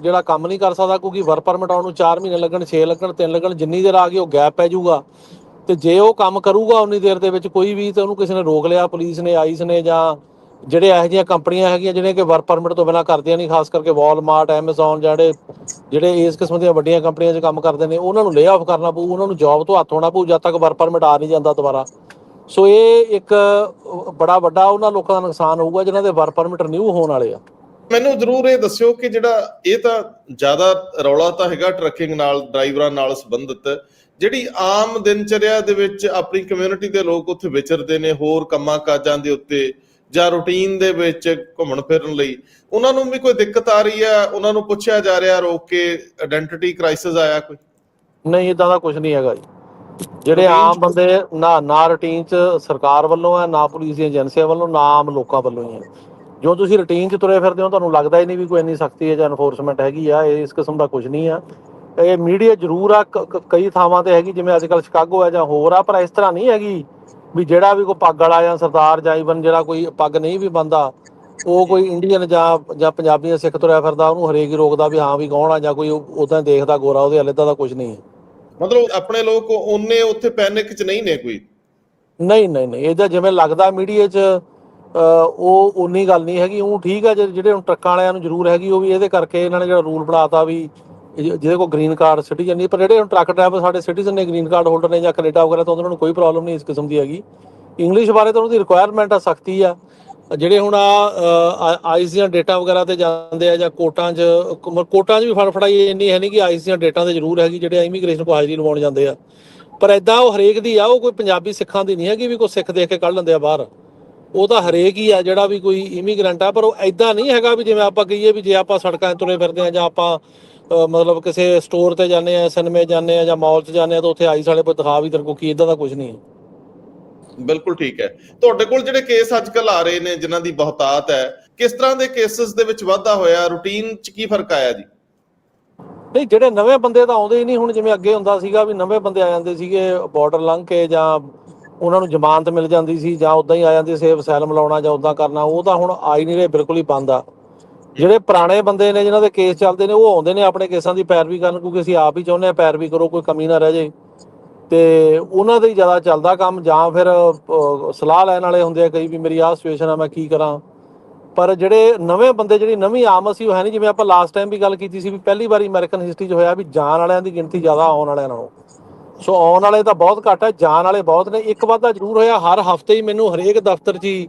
ਜਿਹੜਾ ਕੰਮ ਨਹੀਂ ਕਰ ਸਕਦਾ, ਕਿਉਂਕਿ ਵਰਕ ਪਰਮਿਟ ਆਉਣ ਨੂੰ 4 ਮਹੀਨੇ ਲੱਗਣ 6 ਲੱਗਣ 3 ਲੱਗਣ, ਜਿੰਨੀ ਦੇਰ ਆ ਗਈ ਉਹ ਗੈਪ ਪੈ ਜਾਊਗਾ। ਤੇ ਜੇ ਉਹ ਕੰਮ ਕਰੂਗਾ ਉਨੀ ਦੇਰ ਦੇ ਵਿੱਚ ਕੋਈ ਵੀ, ਤੇ ਉਹਨੂੰ ਕਿਸੇ ਨੇ ਰੋਕ ਲਿਆ, ਪੁਲਿਸ ਨੇ, ਆਈਸ ਨੇ ਜਾਂ ਜਿਹੜੇ ਇਹੋ ਜਿਹੀਆਂ ਕੰਪਨੀਆਂ ਹੈਗੀਆਂ ਜਿਹੜੀਆਂ ਕਿ ਵਰਕ ਪਰਮਿਟ ਤੋਂ ਬਿਨਾਂ ਕਰਦੀਆਂ ਨਹੀਂ, ਖਾਸ ਕਰਕੇ ਵਾਲਮਾਰਟ ਐਮਾਜ਼ਨ ਜਿਹੜੇ ਜਿਹੜੇ ਇਸ ਕਿਸਮ ਦੀਆਂ ਵੱਡੀਆਂ ਕੰਪਨੀਆਂ 'ਚ ਕੰਮ ਕਰਦੇ ਨੇ, ਉਹਨਾਂ ਨੂੰ ਲੇ ਆਫ ਕਰਨਾ ਪਊ, ਉਹਨਾਂ ਨੂੰ ਜੌਬ ਤੋਂ ਹੱਥ ਹੋਣਾ ਪਊ, ਜਦ ਤੱਕ ਵਰਕ ਪਰਮਿਟ ਆ ਨਹੀਂ ਜਾਂਦਾ ਦੁਬਾਰਾ। ਸੋ ਇਹ ਇੱਕ ਬੜਾ ਵੱਡਾ ਉਹਨਾਂ ਲੋਕਾਂ ਦਾ ਨੁਕਸਾਨ ਹੋਊਗਾ ਜਿਨ੍ਹਾਂ ਦੇ ਵਰਕ ਪਰਮਿਟ ਰਿਨਿਊ ਹੋਣ ਵਾਲੇ ਆ। ਮੈਨੂੰ ਜ਼ਰੂਰ ਇਹ ਦੱਸਿਓ ਕਿ ਜਿਹੜਾ ਇਹ ਤਾਂ ਜ਼ਿਆਦਾ ਰੌਲਾ ਤਾਂ ਹੈਗਾ ਟਰੱਕਿੰਗ ਨਾਲ ਡਰਾਈਵਰਾਂ ਨਾਲ ਸੰਬੰਧਿਤ, ਜਿਹੜੀ ਆਮ ਦਿਨਚਰਿਆ ਦੇ ਵਿੱਚ ਆਪਣੀ ਕਮਿਊਨਿਟੀ ਦੇ ਲੋਕ ਉੱਥੇ ਵਿਚਰਦੇ ਨੇ, ਹੋਰ ਕੰਮਾਂ ਕਾਜਾਂ ਦੇ ਉੱਤੇ ਜਾਂ ਰੂਟੀਨ ਦੇ ਵਿੱਚ ਘੁੰਮਣ ਫਿਰਨ ਲਈ। ਉਹਨਾਂ ਨੂੰ ਵੀ ਕੋਈ ਦਿੱਕਤ ਆ ਰਹੀ ਹੈ? ਉਹਨਾਂ ਨੂੰ ਪੁੱਛਿਆ ਜਾ ਰਿਹਾ ਰੋਕ ਕੇ ਆਇਡੈਂਟੀਟੀ ਕ੍ਰਾਈਸਿਸ ਆਇਆ ਕੋਈ? ਨਹੀਂ ਇਦਾਂ ਦਾ ਕੁਝ ਨਹੀਂ ਹੈਗਾ ਜੀ। ਜਿਹੜੇ ਆਮ ਬੰਦੇ ਨਾ ਨਾ ਰੂਟੀਨ ਚ ਸਰਕਾਰ ਵੱਲੋਂ ਹੈ ਨਾ ਪੁਲਿਸ ਦੀਆਂ ਏਜੰਸੀਆਂ ਵੱਲੋਂ ਨਾ ਆਮ ਲੋਕਾਂ ਵੱਲੋਂ ਹੀ ਹੈ। ਜੋ ਤੁਸੀਂ ਰੂਟੀਨ ਚ ਤੁਰੇ ਫਿਰਦੇ ਹੋ ਤੁਹਾਨੂੰ ਲੱਗਦਾ ਹੀ ਨਹੀਂ ਵੀ ਕੋਈ ਇੰਨੀ ਸਖਤੀ ਹੈ ਜਾਂ ਐਨਫੋਰਸਮੈਂਟ ਹੈਗੀ ਆ ਇਸ ਕਿਸਮ ਦਾ ਕੁਝ ਨਹੀਂ ਆ। ਇਹ ਮੀਡੀਆ ਜ਼ਰੂਰ ਆ ਕਈ ਥਾਵਾਂ ਤੇ ਹੈਗੀ ਜਿਵੇਂ ਅੱਜ ਕੱਲ ਸ਼ਿਕਾਗੋ ਹੈ ਜਾਂ ਹੋਰ ਆ ਪਰ ਇਸ ਤਰ੍ਹਾਂ ਨਹੀਂ ਹੈਗੀ। ਵੀ ਜਿਹੜਾ ਵੀ ਕੋਈ ਪੱਗ ਵਾਲਾ ਜਾਂ ਸਰਦਾਰ ਜਾਂ ਇਵਨ ਜਿਹੜਾ ਕੋਈ ਪੱਗ ਨਹੀਂ ਵੀ ਬੰਦਾ ਉਹ ਕੋਈ ਇੰਡੀਅਨ ਜਾਂ ਜਾਂ ਪੰਜਾਬੀ ਜਾਂ ਸਿੱਖ ਤੁਰਿਆ ਫਿਰਦਾ ਉਹਨੂੰ ਹਰੇਕ ਹੀ ਰੋਕਦਾ ਵੀ ਹਾਂ ਵੀ ਕੌਣ ਆ ਜਾਂ ਕੋਈ ਉਦਾਂ ਦੇਖਦਾ ਗੋਰਾ ਉਹਦੇ ਹਲੇ ਦਾ ਕੁਝ ਨਹੀਂ ਮਤਲਬ ਆਪਣੇ ਲੋਕ ਉਹਨੇ ਉੱਥੇ ਪੈਨਿਕ ਚ ਨਹੀਂ ਨੇ ਕੋਈ? ਨਹੀਂ ਨਹੀਂ ਨਹੀਂ ਇਹਦਾ ਜਿਵੇਂ ਲੱਗਦਾ ਮੀਡੀਆ 'ਚ ਉਹ ਉਨੀ ਗੱਲ ਨਹੀਂ ਹੈਗੀ ਉਹ ਠੀਕ ਆ ਜਿਹੜੇ ਹੁਣ ਟਰੱਕਾਂ ਵਾਲਿਆਂ ਨੂੰ ਜ਼ਰੂਰ ਹੈਗੀ ਉਹ ਵੀ ਇਹਦੇ ਕਰਕੇ ਇਹਨਾਂ ਨੇ ਜਿਹੜਾ ਰੂਲ ਬਣਾਤਾ ਵੀ ਜਿਹਦੇ ਕੋਲ ਗ੍ਰੀਨ ਕਾਰਡ ਸਿਟੀਜ਼ਨ ਨਹੀਂ, ਪਰ ਜਿਹੜੇ ਹੁਣ ਟਰੱਕ ਡਰਾਈਵਰ ਸਾਡੇ ਸਿਟੀਜ਼ਨ ਨੇ ਗ੍ਰੀਨ ਕਾਰਡ ਹੋਲਡਰ ਨੇ ਜਾਂ ਕੈਨੇਡਾ ਵਗੈਰਾ, ਤਾਂ ਉਹਨਾਂ ਨੂੰ ਕੋਈ ਪ੍ਰੋਬਲਮ ਨਹੀਂ ਇਸ ਕਿਸਮ ਦੀ ਹੈਗੀ। ਇੰਗਲਿਸ਼ ਬਾਰੇ ਤਾਂ ਉਹਦੀ ਰਿਕੁਆਇਰਮੈਂਟ ਆ, ਸਖਤੀ ਆ। ਜਿਹੜੇ ਹੁਣ ਆ ਆਈਸ ਦੀਆਂ ਡੇਟਾ ਵਗੈਰਾ ਤੇ ਜਾਂਦੇ ਆ ਜਾਂ ਕੋਟਾਂ 'ਚ ਕ- ਕੋਟਾਂ 'ਚ ਵੀ ਫੜ ਫੜਾਈ ਇੰਨੀ ਹੈ ਨਹੀਂ ਕਿ ਆਈਸ ਦੀਆਂ ਡੇਟਾ ਤੇ ਜ਼ਰੂਰ ਹੈਗੀ, ਜਿਹੜੇ ਇਮੀਗ੍ਰੇਸ਼ਨ ਕੋ ਹਾਜ਼ਰੀ ਲਵਾਉਣ ਜਾਂਦੇ ਆ। ਪਰ ਐਦਾਂ ਉਹ ਹਰੇਕ ਦੀ ਆ, ਉਹ ਕੋਈ ਪੰਜਾਬੀ ਸਿੱਖਾਂ ਦੀ ਨਹੀਂ ਹੈਗੀ ਵੀ ਕੋਈ ਸਿੱਖ ਦੇਖ ਕੇ ਕੱਢ ਲੈਂਦੇ ਆ ਬਾਹਰ। ਉਹ ਤਾਂ ਹਰੇਕ ਹੀ ਆ, ਜਿਹੜਾ ਵੀ ਕੋਈ ਇਮੀਗ੍ਰੈਂਟ ਆ, ਪਰ ਉਹ ਐਦਾਂ ਨਹੀਂ ਹੈਗਾ ਵੀ ਜਿਵੇਂ ਆਪਾਂ ਕਹੀਏ ਵੀ ਜੇ ਆਪਾਂ ਸੜਕਾਂ 'ਤੇ ਤੁਰੇ ਫਿਰਦੇ ਆ ਜਾਂ ਆਪਾਂ ਮਤਲਬ ਕਿਸੇ ਸਟੋਰ ਤੇ ਜਾਂਦੇ ਆ ਸਿਨੇਮੇ ਜਾਂਦੇ ਆ ਜਾਂ ਮਾਲ 'ਚ ਜਾਂਦੇ ਆ ਤਾਂ ਉੱਥੇ ਆਈਸ ਵਾਲੇ ਕੋਈ ਦਿਖਾ ਵੀ ਤੇਰੇ ਕੋ ਕੀ ਇਦਾਂ ਦਾ ਕੁਝ ਨਹੀਂ ਹੈ। ਬਿਲਕੁਲ ਠੀਕ ਹੈ। ਤੁਹਾਡੇ ਕੋਲ ਜਿਹੜੇ ਕੇਸ ਅੱਜਕੱਲ ਆ ਰਹੇ ਨੇ ਜਿਨ੍ਹਾਂ ਦੀ ਬਹੁਤਾਤ ਹੈ ਕਿਸ ਤਰ੍ਹਾਂ ਦੇ ਕੇਸਸ ਦੇ ਵਿੱਚ ਵਾਧਾ ਹੋਇਆ? ਰੂਟੀਨ ਚ ਕੀ ਫ਼ਰਕ ਆਇਆ ਜੀ? ਨਹੀਂ ਜਿਹੜੇ ਨਵੇਂ ਬੰਦੇ ਤਾਂ ਆਉਂਦੇ ਹੀ ਨਹੀਂ ਹੁਣ ਜਿਵੇਂ ਅੱਗੇ ਹੁੰਦਾ ਸੀਗਾ ਵੀ ਨਵੇਂ ਬੰਦੇ ਆ ਜਾਂਦੇ ਸੀਗੇ ਬਾਰਡਰ ਲੰਘ ਕੇ ਜਾਂ ਉਹਨਾਂ ਨੂੰ ਜ਼ਮਾਨਤ ਮਿਲ ਜਾਂਦੀ ਸੀ ਜਾਂ ਉਦਾਂ ਹੀ ਆ ਜਾਂਦੇ ਸੇਫ ਸੈਲਮ ਲਾਉਣਾ ਜਾਂ ਉਦਾਂ ਕਰਨਾ ਉਹ ਤਾਂ ਹੁਣ ਆ ਹੀ ਨਹੀਂ ਰਹੇ ਬਿਲਕੁਲ ਹੀ ਬੰਦ ਆ। ਜਿਹੜੇ ਪੁਰਾਣੇ ਬੰਦੇ ਨੇ, ਜਿਨ੍ਹਾਂ ਦੇ ਕੇਸ ਚੱਲਦੇ ਨੇ, ਉਹ ਆਉਂਦੇ ਨੇ ਆਪਣੇ ਕੇਸਾਂ ਦੀ ਪੈਰਵੀ ਕਰਨ, ਕਿਉਂਕਿ ਅਸੀਂ ਆਪ ਹੀ ਚਾਹੁੰਦੇ ਆ ਪੈਰਵੀ ਕਰੋ, ਕੋਈ ਕਮੀ ਨਾ ਰਹਿ ਜੇ। ਤੇ ਉਹਨਾਂ ਦਾ ਜ਼ਿਆਦਾ ਚੱਲਦਾ ਕੰਮ, ਜਾਂ ਫਿਰ ਸਲਾਹ ਲੈਣ ਵਾਲੇ ਹੁੰਦੇ ਆ ਕਈ ਵੀ ਮੇਰੀ ਆਹ ਸਿਚੁਏਸ਼ਨ ਆ, ਮੈਂ ਕੀ ਕਰਾਂ। ਪਰ ਜਿਹੜੇ ਨਵੇਂ ਬੰਦੇ, ਜਿਹੜੀ ਨਵੀਂ ਆਮ ਸੀ, ਉਹ ਹੈ ਨਹੀਂ ਜਿਵੇਂ ਆਪਾਂ ਲਾਸਟ ਟਾਈਮ ਵੀ ਗੱਲ ਕੀਤੀ ਸੀ ਵੀ ਪਹਿਲੀ ਵਾਰੀ ਅਮਰੀਕਨ ਹਿਸਟਰੀ 'ਚ ਹੋਇਆ ਵੀ ਜਾਣ ਵਾਲਿਆਂ ਦੀ ਗਿਣਤੀ ਜ਼ਿਆਦਾ, ਆਉਣ ਵਾਲਿਆਂ ਨਾਲੋਂ। ਸੋ ਆਉਣ ਵਾਲੇ ਤਾਂ ਬਹੁਤ ਘੱਟ ਹੈ, ਜਾਣ ਵਾਲੇ ਬਹੁਤ ਨੇ। ਇੱਕ ਵਾਧਾ ਜ਼ਰੂਰ ਹੋਇਆ, ਹਰ ਹਫ਼ਤੇ ਹੀ ਮੈਨੂੰ ਹਰੇਕ ਦਫ਼ਤਰ 'ਚ ਹੀ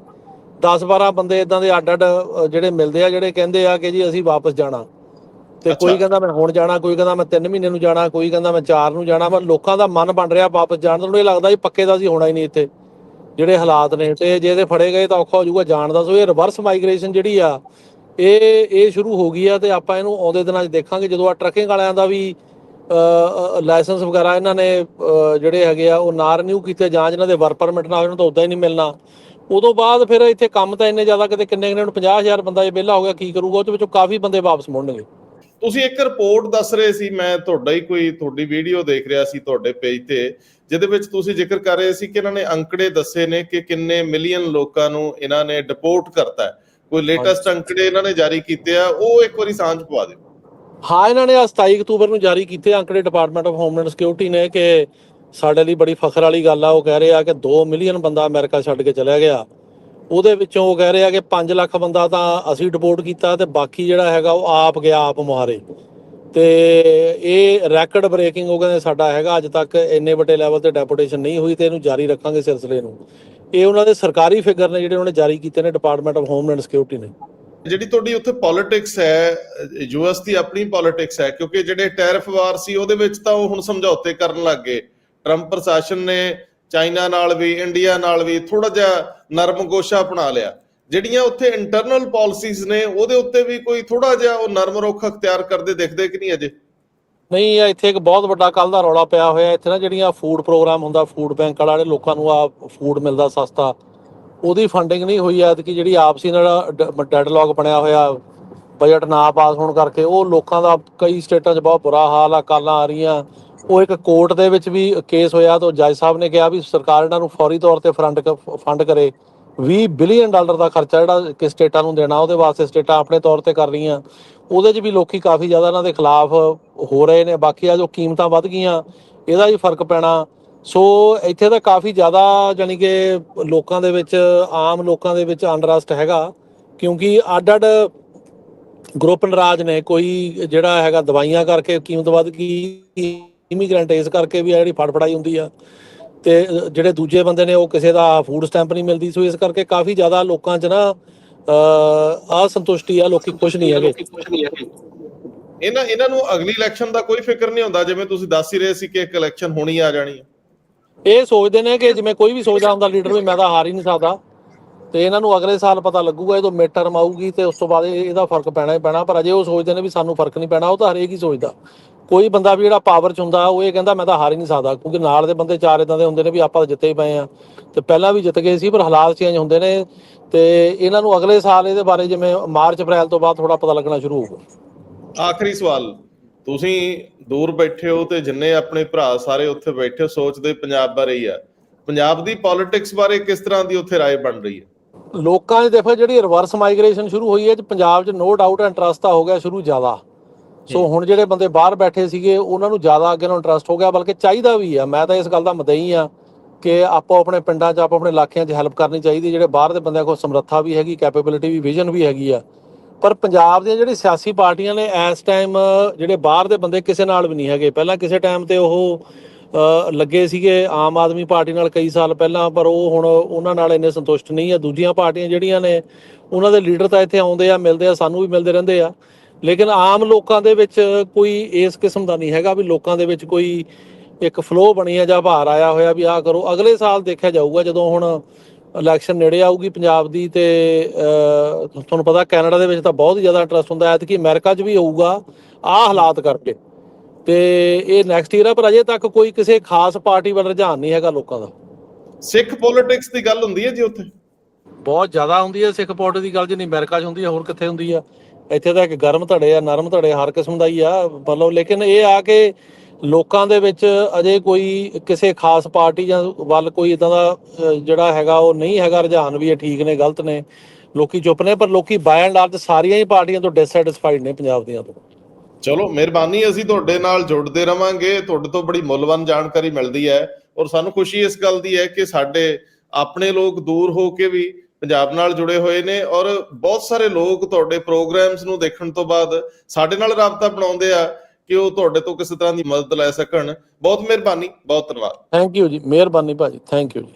10-12 ਬੰਦੇ ਇਦਾਂ ਦੇ ਅੱਡ-ਅੱਡ ਜਿਹੜੇ ਮਿਲਦੇ ਆ ਜਿਹੜੇ ਕਹਿੰਦੇ ਆ ਕਿ ਜੀ ਅਸੀਂ ਵਾਪਸ ਜਾਣਾ। ਤੇ ਕੋਈ। ਕਹਿੰਦਾ ਮੈਂ ਹੁਣ ਜਾਣਾ ਕੋਈ ਕਹਿੰਦਾ ਮੈਂ 3 ਮਹੀਨੇ ਨੂੰ ਜਾਣਾ ਕੋਈ ਕਹਿੰਦਾ ਮੈਂ 4 ਨੂੰ ਜਾਣਾ ਪਰ ਲੋਕਾਂ ਦਾ ਮਨ ਬਣ ਰਿਹਾ ਵਾਪਸ ਜਾਣ ਦਾ। ਉਹਨੂੰ ਇਹ ਲੱਗਦਾ ਵੀ ਪੱਕੇ ਦਾ ਸੀ ਹੋਣਾ ਹੀ ਨਹੀਂ ਇੱਥੇ। ਜਿਹੜੇ ਹਾਲਾਤ ਨੇ ਤੇ ਜੇ ਇਹਦੇ ਫੜੇ ਗਏ ਤਾਂ ਔਖਾ ਹੋ ਜਾਊਗਾ ਜਾਣ ਦਾ। ਸੋ ਇਹ ਰਿਵਰਸ ਮਾਈਗ੍ਰੇਸ਼ਨ ਜਿਹੜੀ ਆ ਇਹ ਇਹ ਸ਼ੁਰੂ ਹੋ ਗਈ ਆ ਤੇ ਆਪਾਂ ਇਹਨੂੰ ਆਉਂਦੇ ਦਿਨਾਂ 'ਚ ਦੇਖਾਂਗੇ। ਜਦੋਂ ਆ ਟਰੱਕਿੰਗ ਵਾਲਿਆਂ ਦਾ ਵੀ ਲਾਇਸੈਂਸ ਵਗੈਰਾ ਇਹਨਾਂ ਨੇ ਜਿਹੜੇ ਹੈਗੇ ਆ ਉਹ ਨਾ ਰਿਨਿਊ ਕੀਤੇ ਜਾਂ ਜਿਹਨਾਂ ਦੇ ਵਰਕ ਪਰਮਿਟ ਨਾ ਉਹਨਾਂ ਤੋਂ ਉਦਾਂ ਹੀ ਨਹੀਂ ਮਿਲਣਾ। ਉਦੋਂ ਬਾਅਦ ਫਿਰ ਇੱਥੇ ਕੰਮ ਤਾਂ ਇੰਨੇ ਜ਼ਿਆਦਾ ਕਿਤੇ ਕਿੰਨੇ ਕਿੰਨੇ ਹੁਣ 50000 ਬੰਦਾ ਜੇ ਵਿਹਲਾ ਹੋ ਗਿਆ ਕੀ ਕਰੂਗਾ? ਉਹਦੇ ਵਿੱਚੋਂ ਕਾਫੀ ਬੰਦੇ ਵਾਪਸ ਮੁੜਨਗੇ। ਤੁਸੀਂ ਇੱਕ ਰਿਪੋਰਟ ਦੱਸ ਰਹੇ ਸੀ ਮੈਂ ਤੁਹਾਡਾ ਹੀ ਕੋਈ ਤੁਹਾਡੀ ਵੀਡੀਓ ਦੇਖ ਰਿਹਾ ਸੀ ਤੁਹਾਡੇ ਪੇਜ ਤੇ ਜਿਹਦੇ ਵਿੱਚ ਤੁਸੀਂ ਜ਼ਿਕਰ ਕਰ ਰਹੇ ਸੀ ਕਿ ਇਹਨਾਂ ਨੇ ਅੰਕੜੇ ਦੱਸੇ ਨੇ ਕਿ ਕਿੰਨੇ ਮਿਲੀਅਨ ਲੋਕਾਂ ਨੂੰ ਇਹਨਾਂ ਨੇ ਡਿਪੋਰਟ ਕਰਤਾ ਹੈ। ਕੋਈ ਲੇਟੈਸਟ ਅੰਕੜੇ ਇਹਨਾਂ ਨੇ ਜਾਰੀ ਕੀਤੇ ਆ ਉਹ ਇੱਕ ਵਾਰੀ ਸਾਂਝ ਪਵਾ ਦਿਓ। ਹਾਂ ਇਹਨਾਂ ਨੇ ਆ 27 ਅਕਤੂਬਰ ਨੂੰ ਜਾਰੀ ਕੀਤੇ ਅੰਕੜੇ ਡਿਪਾਰਟਮੈਂਟ ਆਫ ਹੋਮਲੈਂਡ ਸਿਕਿਉਰਿਟੀ ਨੇ ਕਿ ਸਾਡੇ ਲਈ ਬੜੀ ਫਖਰ ਵਾਲੀ ਗੱਲ ਆ, ਉਹ ਕਹਿ ਰਹੇ ਆ ਕਿ 2 ਮਿਲੀਅਨ ਬੰਦਾ ਅਮਰੀਕਾ ਛੱਡ ਕੇ ਚਲਿਆ ਗਿਆ। ਉਹਦੇ ਵਿੱਚੋਂ ਉਹ ਕਹਿ ਰਹੇ ਆ ਕਿ 5 ਲੱਖ ਬੰਦਾ ਤਾਂ ਅਸੀਂ ਡਿਪੋਰਟ ਕੀਤਾ ਤੇ ਬਾਕੀ ਜਿਹੜਾ ਹੈਗਾ ਉਹ ਆਪ ਗਿਆ, ਆਪ ਮੁਹਾਰੇ ਤੇ ਇਹ ਰੈਕੋਰਡ ਬ੍ਰੇਕਿੰਗ ਉਹ ਕਹਿੰਦੇ ਸਾਡਾ ਹੈਗਾ, ਅੱਜ ਤੱਕ ਇੰਨੇ ਵੱਡੇ ਲੈਵਲ ਤੇ ਡੈਪੂਟੇਸ਼ਨ ਨਹੀਂ ਹੋਈ ਤੇ ਇਹਨੂੰ ਜਾਰੀ ਰੱਖਾਂਗੇ ਸਿਲਸਿਲੇ ਨੂੰ। ਇਹ ਉਹਨਾਂ ਦੇ ਸਰਕਾਰੀ ਫਿਗਰ ਨੇ ਜਿਹੜੇ ਉਹਨੇ ਜਾਰੀ ਕੀਤੇ ਨੇ ਡਿਪਾਰਟਮੈਂਟ ਆਫ ਹੋਮਲੈਂਡ ਸਿਕਿਉਰਿਟੀ ਨੇ। ਜਿਹੜੀ ਤੁਹਾਡੀ ਉੱਥੇ ਪੋਲਿਟਿਕਸ ਹੈ ਯੂਐਸ ਦੀ ਆਪਣੀ ਪੋਲਿਟਿਕਸ ਹੈ, ਕਿਉਂਕਿ ਜਿਹੜੇ ਟੈਰਿਫ ਵਾਰ ਸੀ ਉਹਦੇ ਵਿੱਚ ਤਾਂ ਉਹ ਹੁਣ ਸਮਝੌਤੇ ਕਰਨ ਲੱਗ ਗਏ। ਟਰੰਪ ਪ੍ਰਸ਼ਾਸਨ ਨੇ ਚਾਈਨਾ ਨਾਲ ਵੀ, ਇੰਡੀਆ ਨਾਲ ਵੀ ਥੋੜਾ ਜਿਹਾ ਨਰਮ ਗੋਸ਼ਾ ਅਪਣਾ ਲਿਆ। ਜਿਹੜੀਆਂ ਉੱਥੇ ਇੰਟਰਨਲ ਪਾਲਿਸੀਜ਼ ਨੇ, ਉਹਦੇ ਉੱਤੇ ਵੀ ਕੋਈ ਥੋੜਾ ਜਿਹਾ ਉਹ ਨਰਮ ਰੁਖ ਅਖਤਿਆਰ ਕਰਦੇ ਦਿਖਦੇ ਕਿ ਨਹੀਂ ਅਜੇ? ਨਹੀਂ ਇੱਥੇ ਇੱਕ ਬਹੁਤ ਵੱਡਾ ਕੱਲ ਦਾ ਰੌਲਾ ਪਿਆ ਹੋਇਆ। ਇੱਥੇ ਨਾ ਜਿਹੜੀਆਂ ਫੂਡ ਪ੍ਰੋਗਰਾਮ ਹੁੰਦਾ ਫੂਡ ਬੈਂਕ ਵਾਲਾ, ਜਿਹੜੇ ਲੋਕਾਂ ਨੂੰ ਆ ਫੂਡ ਮਿਲਦਾ ਸਸਤਾ, ਉਹਦੀ ਫੰਡਿੰਗ ਨਹੀਂ ਹੋਈ ਐਤਕੀ, ਜਿਹੜੀ ਆਪਸੀ ਨਾਲ ਡੈਡਲੌਗ ਬਣਿਆ ਹੋਇਆ ਬਜਟ ਨਾ ਪਾਸ ਹੋਣ ਕਰਕੇ, ਉਹ ਲੋਕਾਂ ਦਾ ਕਈ ਸਟੇਟਾਂ 'ਚ ਬਹੁਤ ਬੁਰਾ ਹਾਲ ਆ ਕਾਲਾਂ ਆ ਰਹੀਆਂ। ਉਹ ਇੱਕ ਕੋਰਟ ਦੇ ਵਿੱਚ ਵੀ ਕੇਸ ਹੋਇਆ ਤਾਂ ਜੱਜ ਸਾਹਿਬ ਨੇ ਕਿਹਾ ਵੀ ਸਰਕਾਰ ਇਹਨਾਂ ਨੂੰ ਫੌਰੀ ਤੌਰ ਤੇ ਫੰਡ ਫੰਡ ਕਰੇ। 20 ਬਿਲੀਅਨ ਡਾਲਰ ਦਾ ਖਰਚਾ ਜਿਹੜਾ ਕਿ ਸਟੇਟਾਂ ਨੂੰ ਦੇਣਾ, ਉਹਦੇ ਵਾਸਤੇ ਸਟੇਟਾਂ ਆਪਣੇ ਤੌਰ ਤੇ ਕਰ ਰਹੀਆਂ। ਉਹਦੇ 'ਚ ਵੀ ਲੋਕੀ ਕਾਫੀ ਜ਼ਿਆਦਾ ਇਹਨਾਂ ਦੇ ਖਿਲਾਫ ਹੋ ਰਹੇ ਨੇ। ਬਾਕੀ ਆ ਜੋ ਕੀਮਤਾਂ ਵੱਧ ਗਈਆਂ, ਇਹਦਾ ਵੀ ਫ਼ਰਕ ਪੈਣਾ। ਸੋ ਇੱਥੇ ਤਾਂ ਕਾਫੀ ਜ਼ਿਆਦਾ ਜਾਨੀ ਕਿ ਲੋਕਾਂ ਦੇ ਵਿੱਚ, ਆਮ ਲੋਕਾਂ ਦੇ ਵਿੱਚ ਅਨਰਸਟ ਹੈਗਾ। ਕਿਉਂਕਿ ਅੱਡ ਅੱਡ ਗਰੁੱਪ ਨਰਾਜ ਨੇ। ਕੋਈ ਜਿਹੜਾ ਹੈਗਾ ਦਵਾਈਆਂ ਕਰਕੇ ਕੀਮਤ ਵੱਧ ਗਈ ਇਮੀਗ੍ਰੈਂਟ ਇਸ ਕਰਕੇ ਵੀ ਆ ਜਿਹੜੀ ਫੜਫੜਾਈ ਹੁੰਦੀ ਆ। ਤੇ ਜਿਹੜੇ ਦੂਜੇ ਬੰਦੇ ਨੇ ਉਹ ਕਿਸੇ ਦਾ ਫੂਡ ਸਟੈਂਪ ਨਹੀਂ ਮਿਲਦੀ ਸੋ ਇਸ ਕਰਕੇ ਕਾਫੀ ਜ਼ਿਆਦਾ ਲੋਕਾਂ 'ਚ ਨਾ ਅਸੰਤੁਸ਼ਟੀ ਆ ਲੋਕੀ ਖੁਸ਼ ਨਹੀਂ ਹੈਗੇ। ਇਹਨਾਂ ਇਹਨਾਂ ਨੂੰ ਅਗਲੀ ਇਲੈਕਸ਼ਨ ਦਾ ਕੋਈ ਫਿਕਰ ਨਹੀਂ ਹੁੰਦਾ ਜਿਵੇਂ ਤੁਸੀਂ ਦੱਸ ਹੀ ਰਹੇ ਸੀ ਕਿ ਇੱਕ ਇਲੈਕਸ਼ਨ ਹੋਣੀ ਆ ਜਾਣੀ ਹੈ ਇਹ ਸੋਚਦੇ ਨੇ ਕਿ ਜਿਵੇਂ ਕੋਈ ਵੀ ਸੋਚਦਾ ਹੁੰਦਾ ਲੀਡਰ ਵੀ ਮੈਂ ਤਾਂ ਹਾਰ ਹੀ ਨਹੀਂ ਸਕਦਾ। ਤੇ ਇਹਨਾਂ ਨੂੰ ਅਗਲੇ ਸਾਲ ਪਤਾ ਲੱਗੂਗਾ ਜਦੋਂ ਮਿਡ ਟਰਮ ਆਊਗੀ ਤੇ ਉਸ ਤੋਂ ਬਾਅਦ ਇਹ- ਇਹਦਾ ਫ਼ਰਕ ਪੈਣਾ ਹੀ ਪੈਣਾ ਪਰ ਅਜੇ ਉਹ ਸੋਚਦੇ ਨੇ ਵੀ ਸਾਨੂੰ ਫ਼ਰਕ ਨਹੀਂ ਪੈਣਾ ਉਹ ਤਾਂ ਹਰੇਕ ਹੀ ਸੋਚਦਾ। ਕੋਈ ਬੰਦਾ ਵੀ ਜਿਹੜਾ ਪਾਵਰ 'ਚ ਹੁੰਦਾ ਉਹ ਇਹ ਕਹਿੰਦਾ ਮੈਂ ਤਾਂ ਹਾਰ ਹੀ ਨਹੀਂ ਸਕਦਾ ਕਿਉਂਕਿ ਨਾਲ ਦੇ ਬੰਦੇ ਚਾਰ ਇਦਾਂ ਦੇ ਹੁੰਦੇ ਨੇ ਵੀ ਆਪਾਂ ਤਾਂ ਜਿੱਤੇ ਹੀ ਪਏ ਆ ਤੇ ਪਹਿਲਾਂ ਵੀ ਜਿੱਤ ਗਏ ਸੀ ਪਰ ਹਾਲਾਤ ਚੇਂਜ ਹੁੰਦੇ ਨੇ ਤੇ ਇਹਨਾਂ ਨੂੰ ਅਗਲੇ ਸਾਲ ਇਹਦੇ ਬਾਰੇ ਜਿਵੇਂ ਮਾਰਚ ਅਪ੍ਰੈਲ ਤੋਂ ਬਾਅਦ ਥੋੜਾ ਪਤਾ ਲੱਗਣਾ ਸ਼ੁਰੂ ਹੋਊਗਾ ਆਖਰੀ ਸਵਾਲ ਤੁਸੀਂ ਦੂਰ ਬੈਠੇ ਹੋ ਤੇ ਜਿੰਨੇ ਆਪਣੇ ਭਰਾ ਸਾਰੇ ਉੱਥੇ ਬੈਠੇ ਹੋ ਸੋਚਦੇ ਪੰਜਾਬ ਬਾਰੇ ਹੀ ਆ ਪੰਜਾਬ ਦੀ ਪੋਲਿਟਿਕਸ ਬਾਰੇ ਕਿਸ ਤਰ੍ਹਾਂ ਦੀ ਉੱਥੇ رائے ਬਣ ਰਹੀ ਹੈ ਲੋਕਾਂ ਦੀ ਦੇਖੋ ਜਿਹੜੀ ਰਿਵਰਸ ਮਾਈਗ੍ਰੇਸ਼ਨ ਸ਼ੁਰੂ ਹੋਈ ਹੈ ਤੇ ਪੰਜਾਬ 'ਚ ਨੋ ਡਾਊਟ ਇੰਟਰਸਟ ਤਾਂ ਹੋ ਗਿਆ ਸ਼ੁਰੂ ਜ਼ਿਆਦਾ ਸੋ ਹੁਣ ਜਿਹੜੇ ਬੰਦੇ ਬਾਹਰ ਬੈਠੇ ਸੀਗੇ ਉਹਨਾਂ ਨੂੰ ਜ਼ਿਆਦਾ ਅੱਗੇ ਨੂੰ ਇੰਟਰਸਟ ਹੋ ਗਿਆ ਬਲਕਿ ਚਾਹੀਦਾ ਵੀ ਆ। ਮੈਂ ਤਾਂ ਇਸ ਗੱਲ ਦਾ ਮਦਈ ਆ ਕਿ ਆਪੋ ਆਪਣੇ ਪਿੰਡਾਂ 'ਚ ਆਪੋ ਆਪਣੇ ਇਲਾਕਿਆਂ 'ਚ ਹੈਲਪ ਕਰਨੀ ਚਾਹੀਦੀ। ਜਿਹੜੇ ਬਾਹਰ ਦੇ ਬੰਦਿਆਂ ਕੋਲ ਸਮਰੱਥਾ ਵੀ ਹੈਗੀ ਕੈਪੇਬਿਲਿਟੀ ਵੀ ਵਿਜ਼ਨ ਵੀ ਹੈਗੀ ਆ। ਪਰ ਪੰਜਾਬ ਦੀਆਂ ਜਿਹੜੀ ਸਿਆਸੀ ਪਾਰਟੀਆਂ ਨੇ ਇਸ ਟਾਈਮ ਜਿਹੜੇ ਬਾਹਰ ਦੇ ਬੰਦੇ ਕਿਸੇ ਨਾਲ ਵੀ ਨਹੀਂ ਹੈਗੇ। ਪਹਿਲਾਂ ਕਿਸੇ ਟਾਈਮ ਤੇ ਉਹ ਲੱਗੇ ਸੀਗੇ ਆਮ ਆਦਮੀ ਪਾਰਟੀ ਨਾਲ ਕਈ ਸਾਲ ਪਹਿਲਾਂ ਪਰ ਉਹ ਹੁਣ ਉਹਨਾਂ ਨਾਲ ਇੰਨੇ ਸੰਤੁਸ਼ਟ ਨਹੀਂ ਆ। ਦੂਜੀਆਂ ਪਾਰਟੀਆਂ ਜਿਹੜੀਆਂ ਨੇ ਉਹਨਾਂ ਦੇ ਲੀਡਰ ਤਾਂ ਇੱਥੇ ਆਉਂਦੇ ਆ ਮਿਲਦੇ ਆ ਸਾਨੂੰ ਵੀ ਮਿਲਦੇ ਰਹਿੰਦੇ ਆ। ਲੇਕਿਨ ਆਮ ਲੋਕਾਂ ਦੇ ਵਿੱਚ ਕੋਈ ਇਸ ਕਿਸਮ ਦਾ ਨਹੀਂ ਹੈਗਾ ਵੀ ਲੋਕਾਂ ਦੇ ਵਿੱਚ ਕੋਈ ਇੱਕ ਫਲੋ ਬਣੀ ਆ ਜਾਂ ਭਾਰ ਆਇਆ ਹੋਇਆ ਵੀ ਆਹ ਕਰੋ। ਅਗਲੇ ਸਾਲ ਦੇਖਿਆ ਜਾਊਗਾ ਜਦੋਂ ਹੁਣ ਇਲੈਕਸ਼ਨ ਨੇੜੇ ਆਊਗੀ ਪੰਜਾਬ ਦੀ ਤੇ ਤੁਹਾਨੂੰ ਪਤਾ ਕੈਨੇਡਾ ਦੇ ਵਿੱਚ ਤਾਂ ਬਹੁਤ ਹੀ ਜ਼ਿਆਦਾ ਇੰਟਰਸਟ ਹੁੰਦਾ। ਹੈ ਕਿ ਅਮਰੀਕਾ 'ਚ ਵੀ ਹੋਊਗਾ ਆਹ ਹਾਲਾਤ ਕਰਕੇ। ਤੇ ਇਹ ਨੈਕਸਟ ਈਅਰ ਆ ਪਰ ਅਜੇ ਤੱਕ ਕੋਈ ਕਿਸੇ ਖਾਸ ਪਾਰਟੀ ਵੱਲ ਰੁਝਾਨ ਨਹੀਂ ਹੈਗਾ ਲੋਕਾਂ ਦਾ। ਸਿੱਖ ਪੋਲਿਟਿਕਸ ਦੀ ਗੱਲ ਹੁੰਦੀ ਹੈ ਜੀ ਉੱਥੇ? ਬਹੁਤ ਜ਼ਿਆਦਾ ਹੁੰਦੀ ਹੈ ਸਿੱਖ ਪਾਰਟੀ ਦੀ ਗੱਲ ਜਿੰਨੀ ਅਮਰੀਕਾ 'ਚ ਹੁੰਦੀ ਹੈ ਹੋਰ ਕਿੱਥੇ ਹੁੰਦੀ ਆ? ਇੱਥੇ ਤਾਂ ਇੱਕ ਗਰਮ ਧੜੇ ਆ, ਨਰਮ ਧੜੇ ਹਰ ਕਿਸਮ ਦਾ ਹੀ ਆ, ਮਤਲਬ ਲੇਕਿਨ ਇਹ ਆ ਕਿ ਲੋਕਾਂ ਦੇ ਵਿੱਚ ਅਜੇ ਕੋਈ ਕਿਸੇ ਖਾਸ ਪਾਰਟੀ ਜਾਂ ਵੱਲ ਕੋਈ ਇਦਾਂ ਦਾ ਜਿਹੜਾ ਹੈਗਾ ਉਹ ਨਹੀਂ ਹੈਗਾ, ਰੁਝਾਨ ਵੀ ਇਹ ਠੀਕ ਨੇ, ਗਲਤ ਨੇ, ਲੋਕੀ ਚੁੱਪ ਨੇ, ਪਰ ਲੋਕੀ ਬਾय ਐਂਡ ਲਾਰਜ ਸਾਰੀਆਂ ਹੀ ਪਾਰਟੀਆਂ ਤੋਂ ਡਿਸਸੈਟੀਸਫਾਈਡ ਨੇ ਪੰਜਾਬ ਦੀਆਂ ਤੋਂ। ਚਲੋ, ਮਿਹਰਬਾਨੀ, ਅਸੀਂ ਤੁਹਾਡੇ ਨਾਲ ਜੁੜਦੇ ਰਵਾਂਗੇ, ਤੁਹਾਡੇ ਤੋਂ ਬੜੀ ਮੁੱਲਵਾਨ ਜਾਣਕਾਰੀ ਮਿਲਦੀ ਹੈ ਔਰ ਸਾਨੂੰ ਖੁਸ਼ੀ ਇਸ ਗੱਲ ਦੀ ਹੈ ਕਿ ਸਾਡੇ ਆਪਣੇ ਲੋਕ ਦੂਰ ਹੋ ਕੇ ਵੀ ਪੰਜਾਬ ਨਾਲ ਜੁੜੇ ਹੋਏ ਨੇ ਔਰ ਬਹੁਤ ਸਾਰੇ ਲੋਕ ਤੁਹਾਡੇ ਪ੍ਰੋਗਰਾਮਸ ਨੂੰ ਦੇਖਣ ਤੋਂ ਬਾਅਦ ਸਾਡੇ ਨਾਲ ਰਾਬਤਾ ਬਣਾਉਂਦੇ ਆ ਕਿ ਉਹ ਤੁਹਾਡੇ ਤੋਂ ਕਿਸੇ ਤਰ੍ਹਾਂ ਦੀ ਮਦਦ ਲੈ ਸਕਣ। ਬਹੁਤ ਮਿਹਰਬਾਨੀ, ਬਹੁਤ ਧੰਨਵਾਦ। ਥੈਂਕ ਯੂ ਜੀ, ਮਿਹਰਬਾਨੀ ਭਾਜੀ ਥੈਂਕ ਯੂ ਜੀ।